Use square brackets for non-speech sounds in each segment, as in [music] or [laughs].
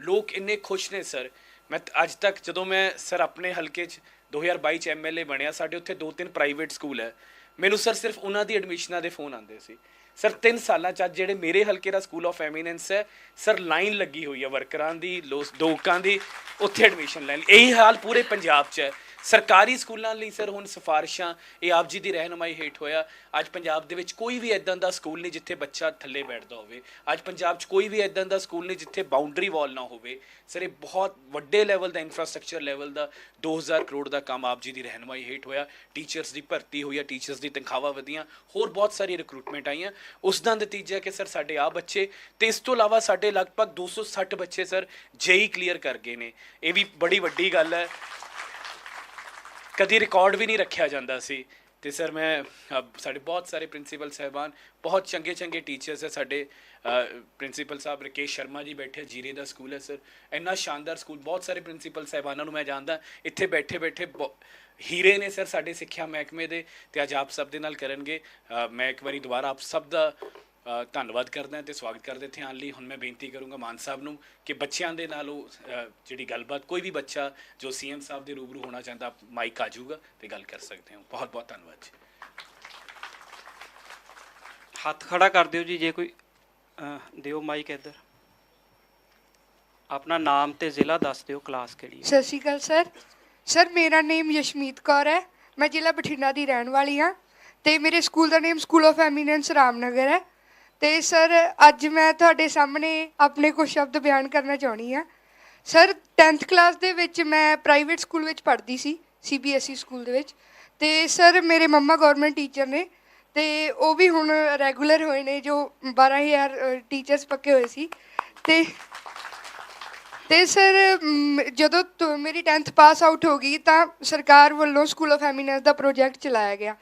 ਲੋਕ ਇੰਨੇ ਖੁਸ਼ ਨੇ ਸਰ ਮੈਂ ਅੱਜ ਤੱਕ ਜਦੋਂ ਮੈਂ ਸਰ ਆਪਣੇ ਹਲਕੇ 'ਚ 2022 ਚ ਐਮਐਲਏ ਬਣਿਆ, ਸਾਡੇ ਉੱਥੇ ਦੋ ਤਿੰਨ ਪ੍ਰਾਈਵੇਟ ਸਕੂਲ ਹੈ। ਮੈਨੂੰ ਸਰ ਸਿਰਫ ਉਹਨਾਂ ਦੀ ਐਡਮਿਸ਼ਨਾਂ ਦੇ ਫੋਨ ਆਉਂਦੇ ਸੀ। ਸਰ 3 ਸਾਲਾਂ ਚ ਅੱਜ ਜਿਹੜੇ ਮੇਰੇ ਹਲਕੇ ਦਾ ਸਕੂਲ ਆਫ ਐਮੀਨੈਂਸ ਹੈ ਸਰ ਲਾਈਨ ਲੱਗੀ ਹੋਈ ਹੈ ਵਰਕਰਾਂ ਦੀ, ਲੋਸ, ਲੋਕਾਂ ਦੀ, ਉੱਥੇ ਐਡਮਿਸ਼ਨ ਲੈਣ ਲਈ। ਇਹੀ ਹਾਲ ਪੂਰੇ ਪੰਜਾਬ 'ਚ ਹੈ। ਸਰਕਾਰੀ ਸਕੂਲਾਂ ਲਈ ਸਰ ਹੁਣ ਸਿਫਾਰਿਸ਼ਾਂ, ਇਹ ਆਪ ਜੀ ਦੀ ਰਹਿਨਮਾਈ ਹੇਠ ਹੋਇਆ। ਅੱਜ ਪੰਜਾਬ ਦੇ ਵਿੱਚ ਕੋਈ ਵੀ ਇਦਾਂ ਦਾ ਸਕੂਲ ਨਹੀਂ ਜਿੱਥੇ ਬੱਚਾ ਥੱਲੇ ਬੈਠਦਾ ਹੋਵੇ। ਅੱਜ ਪੰਜਾਬ 'ਚ ਕੋਈ ਵੀ ਇਦਾਂ ਦਾ ਸਕੂਲ ਨਹੀਂ ਜਿੱਥੇ ਬਾਉਂਡਰੀ ਵਾਲ ਨਾ ਹੋਵੇ। ਸਰ, ਇਹ ਬਹੁਤ ਵੱਡੇ ਲੈਵਲ ਦਾ ਇਨਫਰਾਸਟ੍ਰਕਚਰ ਲੈਵਲ ਦਾ 2000 ਕਰੋੜ ਦਾ ਕੰਮ ਆਪ ਜੀ ਦੀ ਰਹਿਨਮਾਈ ਹੇਠ ਹੋਇਆ। ਟੀਚਰਸ ਦੀ ਭਰਤੀ ਹੋਈ ਹੈ ਟੀਚਰਸ ਦੀ ਤਨਖਾਹਾਂ ਵਧੀਆਂ। ਹੋਰ ਬਹੁਤ ਸਾਰੀ ਰਿਕਰੂਟਮੈਂਟ ਆਈਆਂ। ਉਸ ਦਾ ਨਤੀਜਾ ਕਿ ਸਰ ਸਾਡੇ ਆ ਬੱਚੇ, ਤੇ ਇਸ ਤੋਂ ਇਲਾਵਾ ਸਾਡੇ ਲਗਭਗ 260 ਬੱਚੇ ਸਰ ਜੇਈ ਕਲੀਅਰ ਕਰ ਗਏ ਨੇ। ਇਹ ਵੀ ਬੜੀ ਵੱਡੀ ਗੱਲ ਹੈ। ਕਦੀ ਰਿਕਾਰਡ ਵੀ ਨਹੀਂ ਰੱਖਿਆ ਜਾਂਦਾ ਸੀ। ਤੇ ਸਰ ਮੈਂ ਸਾਡੇ ਬਹੁਤ ਸਾਰੇ ਪ੍ਰਿੰਸੀਪਲ ਸਹਿਬਾਨ, ਬਹੁਤ ਚੰਗੇ ਚੰਗੇ ਟੀਚਰਸ ਹੈ ਸਾਡੇ ਪ੍ਰਿੰਸੀਪਲ ਸਾਹਿਬ ਰਕੇਸ਼ ਸ਼ਰਮਾ ਜੀ ਬੈਠੇ ਜੀਰੇ ਦਾ ਸਕੂਲ ਹੈ ਸਰ ਇੰਨਾ ਸ਼ਾਨਦਾਰ ਸਕੂਲ ਬਹੁਤ ਸਾਰੇ ਪ੍ਰਿੰਸੀਪਲ ਸਹਿਬਾਨਾਂ ਨੂੰ ਮੈਂ ਜਾਣਦਾ, ਇੱਥੇ ਬੈਠੇ ਬੈਠੇ ਹੀਰੇ ਨੇ ਸਰ ਸਾਡੇ ਸਿੱਖਿਆ ਮਹਿਕਮੇ ਦੇ ਤੇ ਅੱਜ ਆਪ ਸਭ ਦੇ ਨਾਲ ਕਰਨਗੇ। ਮੈਂ ਇੱਕ ਵਾਰੀ ਦੁਬਾਰਾ ਆਪ ਸਭ ਦਾ ਧੰਨਵਾਦ ਕਰਦਾ ਤੇ ਸਵਾਗਤ ਕਰਦੇ ਇੱਥੇ ਆਉਣ ਲਈ। ਹੁਣ ਮੈਂ ਬੇਨਤੀ ਕਰੂੰਗਾ ਮਾਨ ਸਾਹਿਬ ਨੂੰ ਕਿ ਬੱਚਿਆਂ ਦੇ ਨਾਲ ਉਹ ਜਿਹੜੀ ਗੱਲਬਾਤ ਕੋਈ ਵੀ ਬੱਚਾ ਜੋ ਸੀਐਮ ਸਾਹਿਬ ਦੇ ਰੂਬਰੂ ਹੋਣਾ ਚਾਹੁੰਦਾ ਮਾਈਕ ਆ ਜਾਊਗਾ ਤੇ ਗੱਲ ਕਰ ਸਕਦੇ ਹੋ। ਬਹੁਤ ਬਹੁਤ ਧੰਨਵਾਦ ਜੀ। ਹੱਥ ਖੜਾ ਕਰ ਦਿਓ ਜੀ ਜੇ ਕੋਈ ਦਿਓ ਮਾਈਕ ਇੱਧਰ। ਆਪਣਾ ਨਾਮ ਤੇ ਜ਼ਿਲ੍ਹਾ ਦੱਸ ਦਿਓ ਕਲਾਸ ਕਿਹੜੀ ਹੈ? ਸਤਿ ਸ਼੍ਰੀ ਅਕਾਲ ਸਰ। ਸਰ ਮੇਰਾ ਨੇਮ ਯਸ਼ਮੀਤ ਕੌਰ ਹੈ। ਮੈਂ ਜ਼ਿਲ੍ਹਾ ਬਠਿੰਡਾ ਦੀ ਰਹਿਣ ਵਾਲੀ ਹਾਂ ਤੇ ਮੇਰੇ school the name school of eminence Ramnagar ਹੈ। ਤੇ ਸਰ, ਅੱਜ ਮੈਂ ਤੁਹਾਡੇ ਸਾਹਮਣੇ ਆਪਣੇ ਕੁਝ ਸ਼ਬਦ ਬਿਆਨ ਕਰਨਾ ਚਾਹਣੀ ਹਾਂ। ਸਰ 10th ਕਲਾਸ ਦੇ ਵਿੱਚ ਮੈਂ ਪ੍ਰਾਈਵੇਟ ਸਕੂਲ ਵਿੱਚ ਪੜ੍ਹਦੀ ਸੀ ਸੀਬੀਐਸਈ ਸਕੂਲ ਦੇ ਵਿੱਚ। ਤੇ ਸਰ, ਮੇਰੇ ਮੰਮਾ ਗਵਰਨਮੈਂਟ ਟੀਚਰ ਨੇ ਤੇ ਉਹ ਵੀ ਹੁਣ ਰੈਗੂਲਰ ਹੋਏ ਨੇ, ਜੋ 12000 ਟੀਚਰਸ ਪੱਕੇ ਹੋਏ ਸੀ। ਤੇ ਤੇ ਸਰ ਜਦੋਂ ਤੋਂ, ਮੇਰੀ 10th ਪਾਸ ਆਊਟ ਹੋ ਗਈ ਤਾਂ ਸਰਕਾਰ ਵੱਲੋਂ ਸਕੂਲ ਆਫ ਐਮੀਨੈਂਸ ਦਾ ਪ੍ਰੋਜੈਕਟ ਚਲਾਇਆ ਗਿਆ।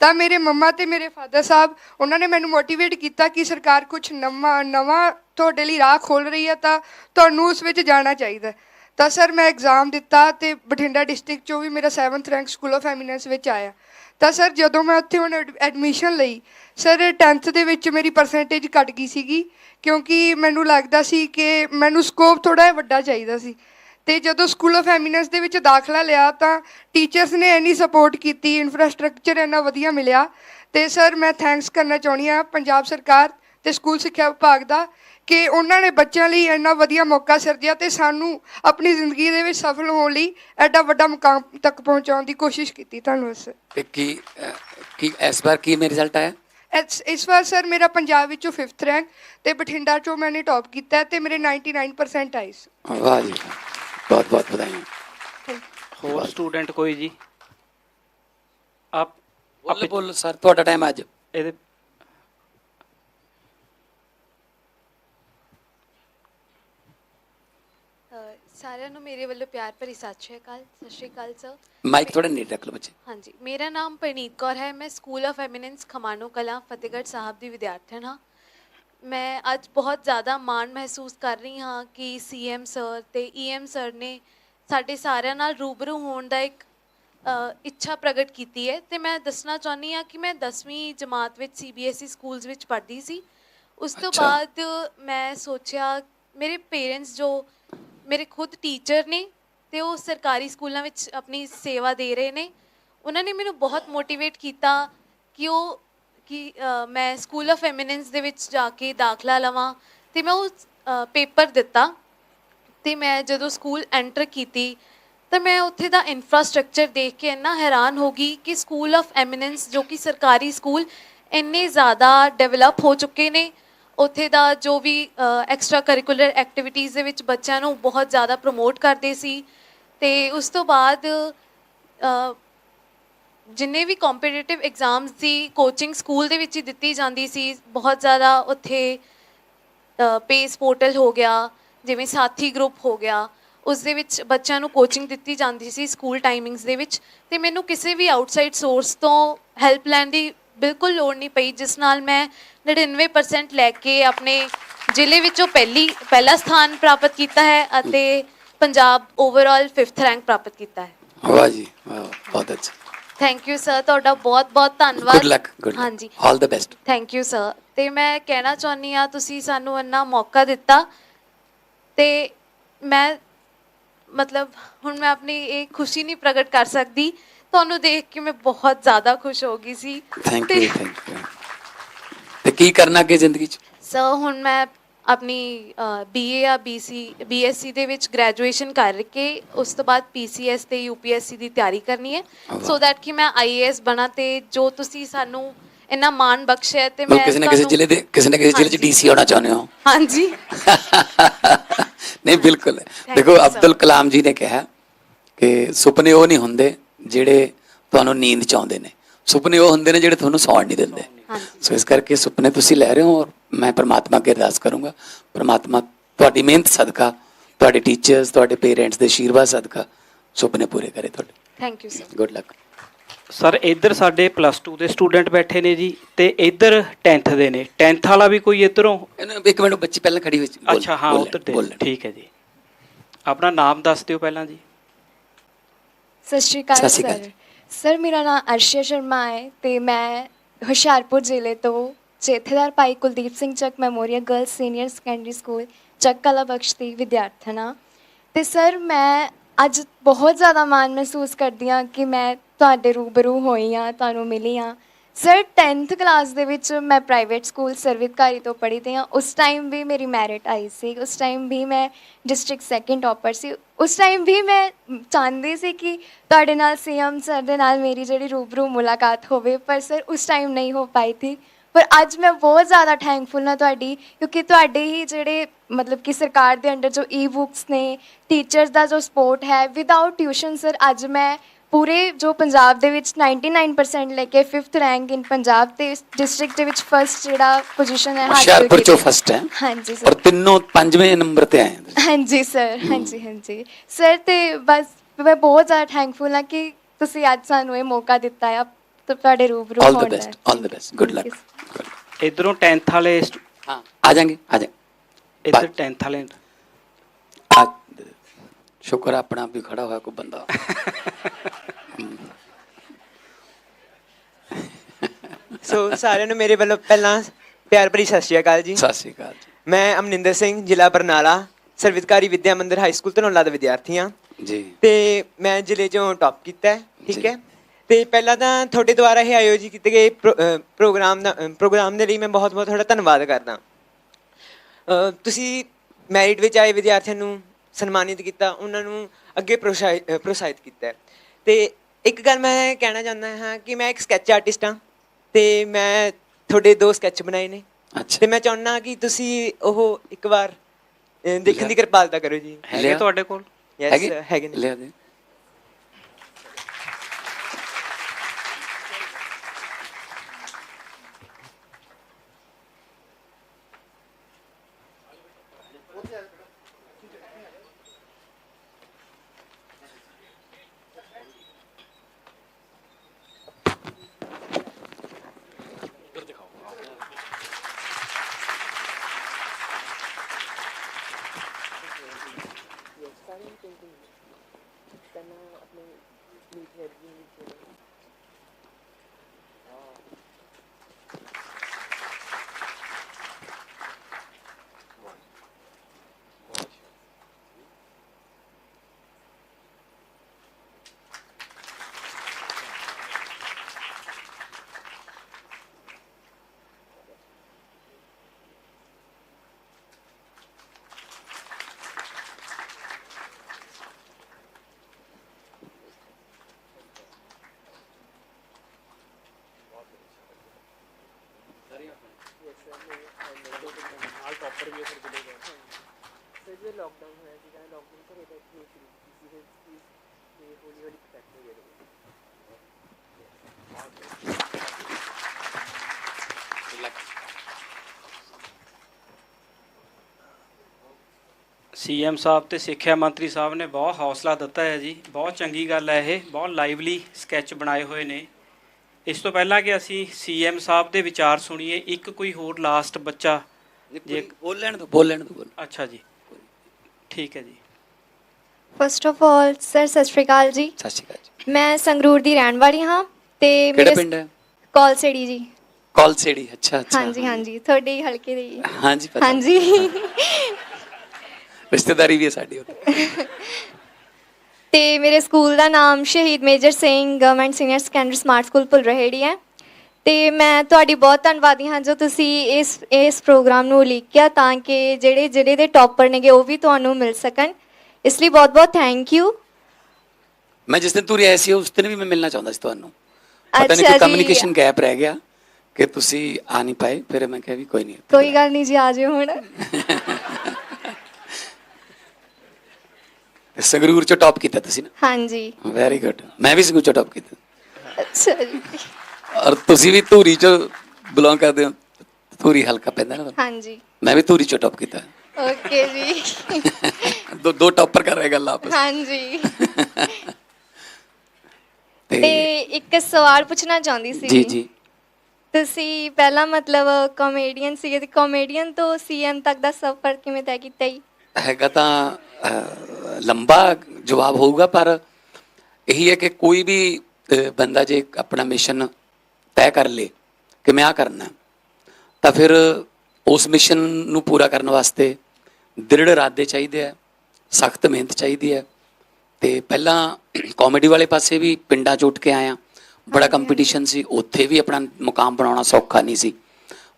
ਤਾਂ ਮੇਰੇ ਮੰਮਾ ਤੇ ਮੇਰੇ ਫਾਦਰ ਸਾਹਿਬ, ਉਹਨਾਂ ਨੇ ਮੈਨੂੰ ਮੋਟੀਵੇਟ ਕੀਤਾ ਕਿ ਸਰਕਾਰ ਕੁਝ ਨਵਾਂ ਨਵਾਂ ਤੁਹਾਡੇ ਲਈ ਰਾਹ ਖੋਲ ਰਹੀ ਹੈ ਤਾਂ ਤੁਹਾਨੂੰ ਉਸ ਵਿੱਚ ਜਾਣਾ ਚਾਹੀਦਾ ਤਾਂ ਸਰ ਮੈਂ ਐਗਜ਼ਾਮ ਦਿੱਤਾ ਤੇ ਬਠਿੰਡਾ ਡਿਸਟ੍ਰਿਕਟ ਚੋਂ ਵੀ ਮੇਰਾ 7th rank school of eminence ਵਿੱਚ ਆਇਆ। ਤਾਂ ਸਰ ਜਦੋਂ ਮੈਂ ਉੱਥੇ ਹੁਣ ਐਡਮਿਸ਼ਨ ਲਈ, ਸਰ 10th ਦੇ ਵਿੱਚ ਮੇਰੀ ਪਰਸੈਂਟੇਜ ਘਟ ਗਈ ਸੀਗੀ ਕਿਉਂਕਿ ਮੈਨੂੰ ਲੱਗਦਾ ਸੀ ਕਿ ਮੈਨੂੰ ਸਕੋਪ ਥੋੜਾ ਜਿਹਾ ਵੱਡਾ ਚਾਹੀਦਾ ਸੀ। ਤੇ ਜਦੋਂ ਸਕੂਲ ਆਫ ਐਮੀਨੈਂਸ ਦੇ ਵਿੱਚ ਦਾਖਲਾ ਲਿਆ ਤਾਂ ਟੀਚਰਸ ਨੇ ਇੰਨੀ ਸਪੋਰਟ ਕੀਤੀ ਇਨਫਰਾਸਟ੍ਰਕਚਰ ਇੰਨਾ ਵਧੀਆ ਮਿਲਿਆ। ਤੇ ਸਰ ਮੈਂ ਥੈਂਕਸ ਕਰਨਾ ਚਾਹੁੰਦੀ ਹਾਂ ਪੰਜਾਬ ਸਰਕਾਰ ਤੇ ਸਕੂਲ ਸਿੱਖਿਆ ਵਿਭਾਗ ਦਾ ਕਿ ਉਹਨਾਂ ਨੇ ਬੱਚਿਆਂ ਲਈ ਇੰਨਾ ਵਧੀਆ ਮੌਕਾ ਸਿਰਜਿਆ ਤੇ ਸਾਨੂੰ ਆਪਣੀ ਜ਼ਿੰਦਗੀ ਦੇ ਵਿੱਚ ਸਫਲ ਹੋਣ ਲਈ ਐਡਾ ਵੱਡਾ ਮੁਕਾਮ ਤੱਕ ਪਹੁੰਚਾਉਣ ਦੀ ਕੋਸ਼ਿਸ਼ ਕੀਤੀ। ਧੰਨਵਾਦ ਸਰ ਤੇ ਕੀ ਕੀ ਇਸ ਵਾਰ ਕੀ ਮੇ ਰਿਜ਼ਲਟ ਆਇਆ? ਇਸ ਵਾਰ ਸਰ ਮੇਰਾ ਪੰਜਾਬ ਵਿੱਚੋਂ 5th ਰੈਂਕ ਤੇ ਬਠਿੰਡਾ ਚੋਂ ਮੈंने ਟੌਪ ਕੀਤਾ ਤੇ ਮੇਰੇ 99% ਆਏ ਸੀ। ਵਾਹ ਜੀ। ਬਹੁਤ ਬਹੁਤ ਵਧਾਈਆਂ ਹੋਰ ਸਟੂਡੈਂਟ ਕੋਈ ਜੀ? ਆਪ ਬੋਲ ਬੋਲ ਸਰ ਤੁਹਾਡਾ ਟਾਈਮ ਅੱਜ। ਇਹਦੇ ਅ, ਸਾਰਿਆਂ ਨੂੰ ਮੇਰੇ ਵੱਲੋਂ ਪਿਆਰ ਭਰੀ ਸਤਿ ਸ਼੍ਰੀ ਅਕਾਲ ਸਤਿ ਸ਼੍ਰੀ ਅਕਾਲ ਸਰ। ਮਾਈਕ ਥੋੜਾ ਨੀਟ ਰੱਖ ਲਓ ਬੱਚੇ। ਹਾਂਜੀ ਮੇਰਾ ਨਾਮ ਪਰਨੀਤ ਕੌਰ ਹੈ ਮੈਂ school of eminence Khamano Kalan Fatehgarh Sahib ਦੀ ਵਿਦਿਆਰਥਣ ਹਾਂ। ਮੈਂ ਅੱਜ ਬਹੁਤ ਜ਼ਿਆਦਾ ਮਾਣ ਮਹਿਸੂਸ ਕਰ ਰਹੀ ਹਾਂ ਕਿ ਸੀਐਮ ਸਰ ਤੇ ਈਐਮ ਸਰ ਨੇ ਸਾਡੇ ਸਾਰਿਆਂ ਨਾਲ ਰੂਬਰੂ ਹੋਣ ਦਾ ਇੱਕ ਇੱਛਾ ਪ੍ਰਗਟ ਕੀਤੀ ਹੈ ਤੇ ਮੈਂ ਦੱਸਣਾ ਚਾਹੁੰਦੀ ਹਾਂ ਕਿ ਮੈਂ 10ਵੀਂ ਜਮਾਤ ਵਿੱਚ ਸੀਬੀਐਸਈ ਸਕੂਲਸ ਵਿੱਚ ਪੜ੍ਹਦੀ ਸੀ ਉਸ ਤੋਂ। ਬਾਅਦ ਮੈਂ ਸੋਚਿਆ ਮੇਰੇ ਪੇਰੈਂਟਸ ਜੋ ਮੇਰੇ ਖੁਦ ਟੀਚਰ ਨੇ ਤੇ ਉਹ ਸਰਕਾਰੀ ਸਕੂਲਾਂ ਵਿੱਚ ਆਪਣੀ ਸੇਵਾ ਦੇ ਰਹੇ ਨੇ ਉਹਨਾਂ ਨੇ ਮੈਨੂੰ ਬਹੁਤ ਮੋਟੀਵੇਟ ਕੀਤਾ ਕਿ ਉਹ ਕਿ ਅ, ਮੈਂ ਸਕੂਲ ਆਫ ਐਮੀਨੈਂਸ ਦੇ ਵਿੱਚ ਜਾ ਕੇ ਦਾਖਲਾ ਲਵਾਂ ਤੇ ਮੈਂ ਉਹ ਪੇਪਰ ਦਿੱਤਾ ਤੇ ਮੈਂ ਜਦੋਂ ਸਕੂਲ ਐਂਟਰ ਕੀਤੀ ਤਾਂ ਮੈਂ ਉੱਥੇ ਦਾ ਇਨਫਰਾਸਟ੍ਰਕਚਰ ਦੇਖ ਕੇ ਇੰਨਾ ਹੈਰਾਨ ਹੋ ਗਈ ਕਿ ਸਕੂਲ ਆਫ ਐਮੀਨੈਂਸ ਜੋ ਕਿ ਸਰਕਾਰੀ ਸਕੂਲ ਇੰਨੇ ਜ਼ਿਆਦਾ ਡਿਵੈਲਪ ਹੋ ਚੁੱਕੇ ਨੇ। ਉੱਥੇ ਦਾ ਜੋ ਵੀ ਐਕਸਟਰਾ ਕਰਿਕੂਲਰ ਐਕਟੀਵਿਟੀਜ਼ ਦੇ ਵਿੱਚ ਬੱਚਿਆਂ ਨੂੰ ਬਹੁਤ ਜ਼ਿਆਦਾ ਪ੍ਰਮੋਟ ਕਰਦੇ ਸੀ ਤੇ ਉਸ ਤੋਂ ਬਾਅਦ ਅ, ਜਿੰਨੇ ਵੀ ਕੰਪੀਟੀਟਿਵ ਐਗਜ਼ਾਮਸ ਦੀ ਕੋਚਿੰਗ ਸਕੂਲ ਦੇ ਵਿੱਚ ਹੀ ਦਿੱਤੀ ਜਾਂਦੀ ਸੀ, ਬਹੁਤ ਜ਼ਿਆਦਾ ਉੱਥੇ ਪੇਸ ਪੋਰਟਲ ਹੋ ਗਿਆ, ਜਿਵੇਂ ਸਾਥੀ ਗਰੁੱਪ ਹੋ ਗਿਆ, ਉਸ ਦੇ ਵਿੱਚ ਬੱਚਿਆਂ ਨੂੰ ਕੋਚਿੰਗ ਦਿੱਤੀ ਜਾਂਦੀ ਸੀ ਸਕੂਲ ਟਾਈਮਿੰਗਸ ਦੇ ਵਿੱਚ ਤੇ ਮੈਨੂੰ ਕਿਸੇ ਵੀ ਆਊਟਸਾਈਡ ਸੋਰਸ ਤੋਂ ਹੈਲਪ ਲੈਣ ਦੀ ਬਿਲਕੁਲ ਲੋੜ ਨਹੀਂ ਪਈ, ਜਿਸ ਨਾਲ ਮੈਂ 99% ਲੈ ਕੇ ਆਪਣੇ ਜ਼ਿਲ੍ਹੇ ਵਿੱਚੋਂ ਪਹਿਲੀ, ਪਹਿਲਾ ਸਥਾਨ ਪ੍ਰਾਪਤ ਕੀਤਾ ਹੈ ਅਤੇ ਪੰਜਾਬ ਓਵਰਆਲ 5th ਰੈਂਕ ਪ੍ਰਾਪਤ ਕੀਤਾ ਹੈ। ਵਾਹ ਜੀ, ਵਾਹ, ਬਹੁਤ ਅੱਛਾ। ਥੈਂਕ ਯੂ ਸਰ ਤੁਹਾਡਾ ਬਹੁਤ ਬਹੁਤ ਧੰਨਵਾਦ। ਗੁੱਡ ਲੱਕ ਗੁੱਡ ਹਾਂਜੀ। All the best thank you sir ਤੇ ਮੈਂ ਕਹਿਣਾ ਚਾਹੁੰਦੀ ਆ ਤੁਸੀਂ ਸਾਨੂੰ ਇੰਨਾ ਮੌਕਾ ਦਿੱਤਾ ਤੇ ਮੈਂ ਮਤਲਬ ਹੁਣ ਮੈਂ ਆਪਣੀ ਇਹ ਖੁਸ਼ੀ ਨਹੀਂ ਪ੍ਰਗਟ ਕਰ ਸਕਦੀ। ਤੁਹਾਨੂੰ ਦੇਖ ਕੇ ਮੈਂ ਬਹੁਤ ਜ਼ਿਆਦਾ ਖੁਸ਼ ਹੋ ਗਈ ਸੀ। ਥੈਂਕ ਯੂ ਥੈਂਕ ਯੂ ਤੇ ਕੀ ਕਰਨਾ ਅੱਗੇ ਜ਼ਿੰਦਗੀ 'ਚ? ਸੋ ਹੁਣ ਮੈਂ ਆਪਣੀ ਬੀਏ ਜਾਂ ਬੀਸੀ ਬੀਐਸਸੀ ਦੇ ਵਿੱਚ ਗ੍ਰੈਜੂਏਸ਼ਨ ਕਰਕੇ ਉਸ ਤੋਂ ਬਾਅਦ ਪੀਸੀਐਸ ਤੇ ਯੂਪੀਐਸਸੀ ਦੀ ਤਿਆਰੀ ਕਰਨੀ ਹੈ। ਸੋ ਦੈਟ ਕਿ ਮੈਂ ਆਈਏਐਸ ਬਣਾ ਤੇ ਜੋ ਤੁਸੀਂ ਸਾਨੂੰ ਇੰਨਾ ਮਾਣ ਬਖਸ਼ਿਆ ਤੇ ਮੈਂ ਕਿਸੇ ਨਾ ਕਿਸੇ ਜ਼ਿਲ੍ਹੇ ਦੇ ਕਿਸੇ ਨਾ ਕਿਸੇ ਜ਼ਿਲ੍ਹੇ 'ਚ। ਡੀਸੀ ਹੋਣਾ ਚਾਹੁੰਦੇ ਹੋ? ਹਾਂਜੀ। ਨਹੀਂ ਬਿਲਕੁਲ। ਦੇਖੋ. ਅਬਦੁਲ ਕਲਾਮ ਜੀ ਨੇ ਕਿਹਾ ਕਿ ਸੁਪਨੇ ਉਹ ਨਹੀਂ ਹੁੰਦੇ ਜਿਹੜੇ ਤੁਹਾਨੂੰ ਨੀਂਦ ਚ ਆਉਂਦੇ ਨੇ। ਸੁਪਨੇ ਉਹ ਹੁੰਦੇ ਨੇ ਜਿਹੜੇ ਤੁਹਾਨੂੰ ਸੌਣ ਨਹੀਂ ਦਿੰਦੇ। ਸੋ ਇਸ ਕਰਕੇ ਸੁਪਨੇ ਤੁਸੀਂ ਲੈ ਰਹੇ ਹੋ ਔਰ ਮੈਂ ਪਰਮਾਤਮਾ ਅੱਗੇ ਅਰਦਾਸ ਕਰੂੰਗਾ। ਪਰਮਾਤਮਾ ਤੁਹਾਡੀ ਮਿਹਨਤ ਸਦਕਾ ਤੁਹਾਡੇ ਟੀਚਰਸ ਤੁਹਾਡੇ ਪੇਰੈਂਟਸ ਦੇ ਆਸ਼ੀਰਵਾਦ ਸਦਕਾ ਸੁਪਨੇ ਪੂਰੇ ਕਰੇ ਤੁਹਾਡੇ। Thank you sir good luck sir ਇੱਧਰ ਸਾਡੇ ਪਲੱਸ 2 ਦੇ ਸਟੂਡੈਂਟ ਬੈਠੇ ਨੇ ਜੀ ਤੇ ਇੱਧਰ 10th ਦੇ ਨੇ। 10th ਵਾਲਾ ਵੀ ਕੋਈ ਇੱਧਰੋਂ? ਇੱਕ ਮਿੰਟ ਬੱਚੀ ਪਹਿਲਾਂ ਖੜੀ ਹੋਈ ਅੱਛਾ ਹਾਂ ਉੱਧਰ ਦੇ। ਬੋਲਣ। ਠੀਕ ਹੈ ਜੀ। ਆਪਣਾ ਨਾਮ ਦੱਸ ਦਿਓ ਪਹਿਲਾਂ ਜੀ। ਸਤਿ ਸ਼੍ਰੀ ਅਕਾਲ ਸਤਿ ਸ਼੍ਰੀ ਅਕਾਲ ਸਰ। ਸਰ ਮੇਰਾ ਨਾਮ ਅਰਸ਼ਿਆ ਸ਼ਰਮਾ ਹੈ ਤੇ ਮੈਂ ਹੁਸ਼ਿਆਰਪੁਰ ਜ਼ਿਲ੍ਹੇ ਤੋਂ ਜਥੇਦਾਰ Bhai Kuldeep Singh Chak memorial girls senior secondary school Chak Kala Bakhsh ਦੀ ਵਿਦਿਆਰਥਣ ਹਾਂ। ਤੇ ਸਰ, ਮੈਂ ਅੱਜ ਬਹੁਤ ਜ਼ਿਆਦਾ ਮਾਣ ਮਹਿਸੂਸ ਕਰਦੀ ਹਾਂ ਕਿ ਮੈਂ ਤੁਹਾਡੇ ਰੂਬਰੂ ਹੋਈ ਹਾਂ, ਤੁਹਾਨੂੰ ਮਿਲੀ ਹਾਂ। ਸਰ 10th ਕਲਾਸ ਦੇ ਵਿੱਚ ਮੈਂ ਪ੍ਰਾਈਵੇਟ ਸਕੂਲ ਸਰਵਿਤਕਾਰੀ ਤੋਂ ਪੜ੍ਹੀ ਤੇ ਹਾਂ। ਉਸ ਟਾਈਮ ਵੀ ਮੇਰੀ ਮੈਰਿਟ ਆਈ ਸੀ। ਉਸ ਟਾਈਮ ਵੀ ਮੈਂ ਡਿਸਟ੍ਰਿਕਟ ਸੈਕੰਡ ਟੌਪਰ ਸੀ। ਉਸ ਟਾਈਮ ਵੀ ਮੈਂ ਚਾਹੁੰਦੀ ਸੀ ਕਿ ਤੁਹਾਡੇ ਨਾਲ ਸੀਐਮ ਸਰ ਦੇ ਨਾਲ ਮੇਰੀ ਜਿਹੜੀ ਰੂਬਰੂ ਮੁਲਾਕਾਤ ਹੋਵੇ, ਪਰ ਸਰ, ਉਸ ਟਾਈਮ ਨਹੀਂ ਹੋ ਪਾਈ ਥੀ। ਪਰ ਅੱਜ ਮੈਂ ਬਹੁਤ ਜ਼ਿਆਦਾ ਥੈਂਕਫੁਲ ਹਾਂ ਤੁਹਾਡੀ ਕਿਉਂਕਿ ਤੁਹਾਡੇ ਹੀ ਜਿਹੜੇ ਮਤਲਬ ਕਿ ਸਰਕਾਰ ਦੇ ਅੰਡਰ ਜੋ ਈ ਬੁੱਕਸ ਨੇ ਟੀਚਰਸ ਦਾ ਜੋ ਸਪੋਰਟ ਹੈ ਵਿਦਆਊਟ ਟਿਊਸ਼ਨ ਸਰ ਅੱਜ ਮੈਂ ਪੂਰੇ ਜੋ ਪੰਜਾਬ ਦੇ ਵਿੱਚ 99% ਲੈ ਕੇ 5th ਰੈਂਕ ਇਨ ਪੰਜਾਬ ਤੇ ਡਿਸਟ੍ਰਿਕਟ ਦੇ ਵਿੱਚ ਫਰਸਟ ਜਿਹੜਾ ਪੋਜੀਸ਼ਨ ਹੈ ਹਾਸਿਲ ਹੁਸ਼ਿਆਰਪੁਰ ਚੋਂ ਕੀਤੀ। ਫਸਟ ਹੈ। ਹਾਂਜੀ ਔਰ ਸਰ ਤਿੰਨੋਂ ਪੰਜਵੇਂ ਨੰਬਰ ਤੇ ਆਏ ਹੋ। ਹਾਂਜੀ ਸਰ ਹਾਂਜੀ ਹਾਂਜੀ। ਸਰ ਤੇ ਬਸ ਮੈਂ ਬਹੁਤ ਜ਼ਿਆਦਾ ਥੈਂਕਫੁਲ ਹਾਂ ਕਿ ਤੁਸੀਂ ਅੱਜ ਸਾਨੂੰ ਇਹ ਮੌਕਾ ਦਿੱਤਾ ਆ ਤੇ ਤੁਹਾਡੇ ਰੂਬਰੂ ਆਲ ਦ ਹੋਣ ਦਾ। Best all the best good Thank luck you, ਇੱਧਰੋਂ 10th ਵਾਲੇ ਹਾਂ ਆ ਜਾਾਂਗੇ ਆ ਜਾ ਇੱਧਰ ਬਸ। 10th ਵਾਲੇ ਆ ਸ਼ੁਕਰ ਆਪਣਾ ਵੀ ਖੜਾ ਹੋਇਆ ਕੋਈ ਬੰਦਾ। ਸੋ ਸਾਰਿਆਂ ਨੂੰ ਮੇਰੇ ਵੱਲੋਂ ਪਹਿਲਾਂ ਪਿਆਰ ਭਰੀ ਸਤਿ ਸ਼੍ਰੀ ਅਕਾਲ ਜੀ। ਸਤਿ ਸ਼੍ਰੀ ਅਕਾਲ ਜੀ। ਮੈਂ ਅਮਨਿੰਦਰ ਸਿੰਘ ਜ਼ਿਲ੍ਹਾ ਬਰਨਾਲਾ ਸਰਵਿਤਕਾਰੀ ਵਿਦਿਆ ਮੰਦਿਰ ਹਾਈ ਸਕੂਲ ਧਨੌਲਾ ਦਾ ਵਿਦਿਆਰਥੀ ਹਾਂ। ਜੀ। ਤੇ ਮੈਂ ਜ਼ਿਲ੍ਹੇ ਚੋਂ ਟੌਪ ਕੀਤਾ ਹੈ ਠੀਕ। ਹੈ? ਤੇ ਪਹਿਲਾਂ ਤਾਂ ਤੁਹਾਡੇ ਦੁਆਰਾ ਇਹ ਆਯੋਜਿਤ ਕੀਤੇ ਗਏ ਪ੍ਰੋਗਰਾਮ ਦਾ ਪ੍ਰੋਗਰਾਮ ਦੇ ਲਈ ਮੈਂ ਬਹੁਤ ਬਹੁਤ ਤੁਹਾਡਾ ਧੰਨਵਾਦ ਕਰਦਾ। ਤੁਸੀਂ ਮੈਰਿਟ ਵਿੱਚ ਆਏ ਵਿਦਿਆਰਥੀਆਂ ਨੂੰ ਸਨਮਾਨਿਤ ਕੀਤਾ ਉਹਨਾਂ ਨੂੰ ਅੱਗੇ ਪ੍ਰੋਤਸਾਹਿਤ ਕੀਤਾ। ਤੇ ਇੱਕ ਗੱਲ ਮੈਂ ਕਹਿਣਾ ਚਾਹੁੰਦਾ ਹਾਂ ਕਿ ਮੈਂ ਇੱਕ ਸਕੈਚ ਆਰਟਿਸਟ ਹਾਂ ਤੇ ਮੈਂ ਤੁਹਾਡੇ ਦੋ ਸਕੈਚ ਬਣਾਏ ਨੇ। ਅੱਛਾ। ਤੇ ਮੈਂ ਚਾਹੁੰਦਾ ਕਿ ਤੁਸੀਂ ਉਹ ਇੱਕ ਵਾਰ ਦੇਖਣ ਦੀ ਕਿਰਪਾਲਤਾ ਕਰੋ ਜੀ। ਹੈਗੇ। ਤੁਹਾਡੇ ਕੋਲ? ਯੈਸ ਹੈਗੇ? ਹੈਗੇ ਨੇ। ਲਿਆ ਦੇ। ਸੀਐਮ ਸਾਹਿਬ ਤੇ ਸਿੱਖਿਆ ਮੰਤਰੀ ਸਾਹਿਬ ਨੇ ਬਹੁਤ ਹੌਸਲਾ ਦਿੱਤਾ ਹੈ ਜੀ। ਬਹੁਤ ਚੰਗੀ ਗੱਲ ਹੈ ਇਹ। ਬਹੁਤ ਲਾਈਵਲੀ ਸਕੈਚ ਬਣਾਏ ਹੋਏ ਨੇ। ਇਸ ਤੋਂ ਪਹਿਲਾਂ ਕਿ ਅਸੀਂ ਸੀਐਮ ਸਾਹਿਬ ਦੇ ਵਿਚਾਰ ਸੁਣੀਏ ਇੱਕ ਕੋਈ ਹੋਰ ਲਾਸਟ ਬੱਚਾ ਜੇ ਬੋਲਣ ਦੋ ਬੋਲਣ ਦੋ ਬੋਲ ਅੱਛਾ ਜੀ। ਠੀਕ ਹੈ ਜੀ। ਫਸਟ ਆਫ ਆਲ ਸਰ ਸਤਿ ਸ਼੍ਰੀ ਅਕਾਲ ਜੀ। ਸਤਿ ਸ਼੍ਰੀ ਅਕਾਲ ਜੀ। ਮੈਂ ਸੰਗਰੂਰ ਦੀ ਰਹਿਣ ਵਾਲੀ ਹਾਂ ਤੇ ਕਿਹੜਾ ਪਿੰਡ ਹੈ? ਕੌਲਸੇੜੀ ਜੀ। ਕੌਲਸੇੜੀ ਅੱਛਾ ਅੱਛਾ। ਹਾਂਜੀ ਹਾਂਜੀ ਤੁਹਾਡੇ ਹਲਕੇ ਦੇ। ਹੀ। ਹਾਂਜੀ ਪਤਾ ਹਾਂਜੀ। ਰਿਸ਼ਤੇਦਾਰੀ ਵੀ ਹੈ ਸਾਡੀ ਉੱਥੇ। ਤੇ ਮੇਰੇ ਸਕੂਲ ਦਾ ਨਾਮ Shaheed major Singh government senior secondary smart school Pularheri ਹੈ। ਤੇ ਮੈਂ ਤੁਹਾਡੀ ਬਹੁਤ ਧੰਨਵਾਦੀ ਹਾਂ ਜੋ ਤੁਸੀਂ ਇਸ ਇਸ ਪ੍ਰੋਗਰਾਮ ਨੂੰ ਉਲੀਕਿਆ ਤਾਂ ਕਿ ਜਿਹੜੇ ਜਿਹੜੇ ਦੇ ਟੌਪਰ ਨੇਗੇ ਉਹ ਵੀ ਤੁਹਾਨੂੰ ਮਿਲ ਸਕਣ। ਇਸ ਲਈ ਬਹੁਤ ਬਹੁਤ ਥੈਂਕ ਯੂ ਮੈਂ ਜਿਸ ਦਿਨ ਤੂੰ ਆਇਆ ਸੀ ਉਸ ਦਿਨ ਵੀ ਮੈਂ ਮਿਲਣਾ ਚਾਹੁੰਦਾ ਸੀ ਤੁਹਾਨੂੰ ਪਤਾ ਨਹੀਂ ਜੀ। ਕਮਿਊਨੀਕੇਸ਼ਨ ਗੈਪ ਰਹਿ ਗਿਆ ਕਿ ਤੁਸੀਂ ਆ ਨਹੀਂ ਪਾਏ ਫਿਰ ਮੈਂ ਕਿਹਾ ਵੀ ਕੋਈ ਨਹੀਂ ਕੋਈ ਗੱਲ ਨਹੀਂ ਜੀ ਆ ਜਿਓ ਹੁਣ ਸੰਗਰੂਰ ਚ ਟੌਪ ਕੀਤਾ ਤੁਸੀਂ ਨਾ ਹਾਂਜੀ ਵੈਰੀ ਗੁੱਡ ਮੈਂ ਵੀ ਸੰਗਰੂਰ ਚ ਟੌਪ ਕੀਤਾ ਅੱਛਾ ਜੀ ਔਰ ਤੁਸੀਂ ਵੀ ਧੂਰੀ ਚ ਬਿਲੋਂਗ ਕਰਦੇ ਹੋ ਧੂਰੀ ਹਲਕਾ ਪੈਂਦਾ ਨਾ। ਹਾਂਜੀ ਮੈਂ ਵੀ ਧੂਰੀ ਚ ਟੌਪ ਕੀਤਾ। ਓਕੇ ਜੀ। [laughs] ਦੋ ਦੋ ਟੌਪਰ ਕਰ ਰਹੇ ਗੱਲ ਆਪਸ ਹਾਂਜੀ। ਤੇ ਤੇ ਇੱਕ ਸਵਾਲ ਪੁੱਛਣਾ ਚਾਹੁੰਦੀ ਸੀ ਜੀ ਜੀ। ਤੁਸੀਂ ਪਹਿਲਾਂ ਮਤਲਬ ਕਾਮੇਡੀਅਨ ਸੀਗੇ ਤੇ ਕਾਮੇਡੀਅਨ ਤੋਂ ਸੀਐਮ ਤੱਕ ਦਾ ਸਫ਼ਰ ਕਿਵੇਂ ਤੈਅ ਕੀਤਾ ਜੀ? ਹੈਗਾ ਤਾਂ ਅਹ, ਲੰਬਾ ਜਵਾਬ ਹੋਊਗਾ ਪਰ ਇਹੀ ਹੈ ਕਿ ਕੋਈ ਵੀ ਅਹ, ਬੰਦਾ ਜੇ ਆਪਣਾ ਮਿਸ਼ਨ ਤੈਅ ਕਰ ਲੇ ਕਿ ਮੈਂ ਆ ਕਰਨਾ ਹੈ, ਤਾਂ ਫਿਰ ਉਸ ਮਿਸ਼ਨ ਨੂੰ ਪੂਰਾ ਕਰਨ ਵਾਸਤੇ ਦ੍ਰਿੜ ਇਰਾਦੇ ਚਾਹੀਦੇ ਆ। ਸਖਤ ਮਿਹਨਤ ਚਾਹੀਦੀ ਹੈ। ਤੇ ਪਹਿਲਾਂ ਕਾਮੇਡੀ ਵਾਲੇ ਪਾਸੇ ਵੀ ਪਿੰਡਾਂ 'ਚ ਉੱਠ ਕੇ ਆਇਆ ਬੜਾ ਕੰਪੀਟੀਸ਼ਨ ਸੀ। ਉੱਥੇ ਵੀ ਆਪਣਾ ਮੁਕਾਮ ਬਣਾਉਣਾ ਸੌਖਾ ਨਹੀਂ ਸੀ।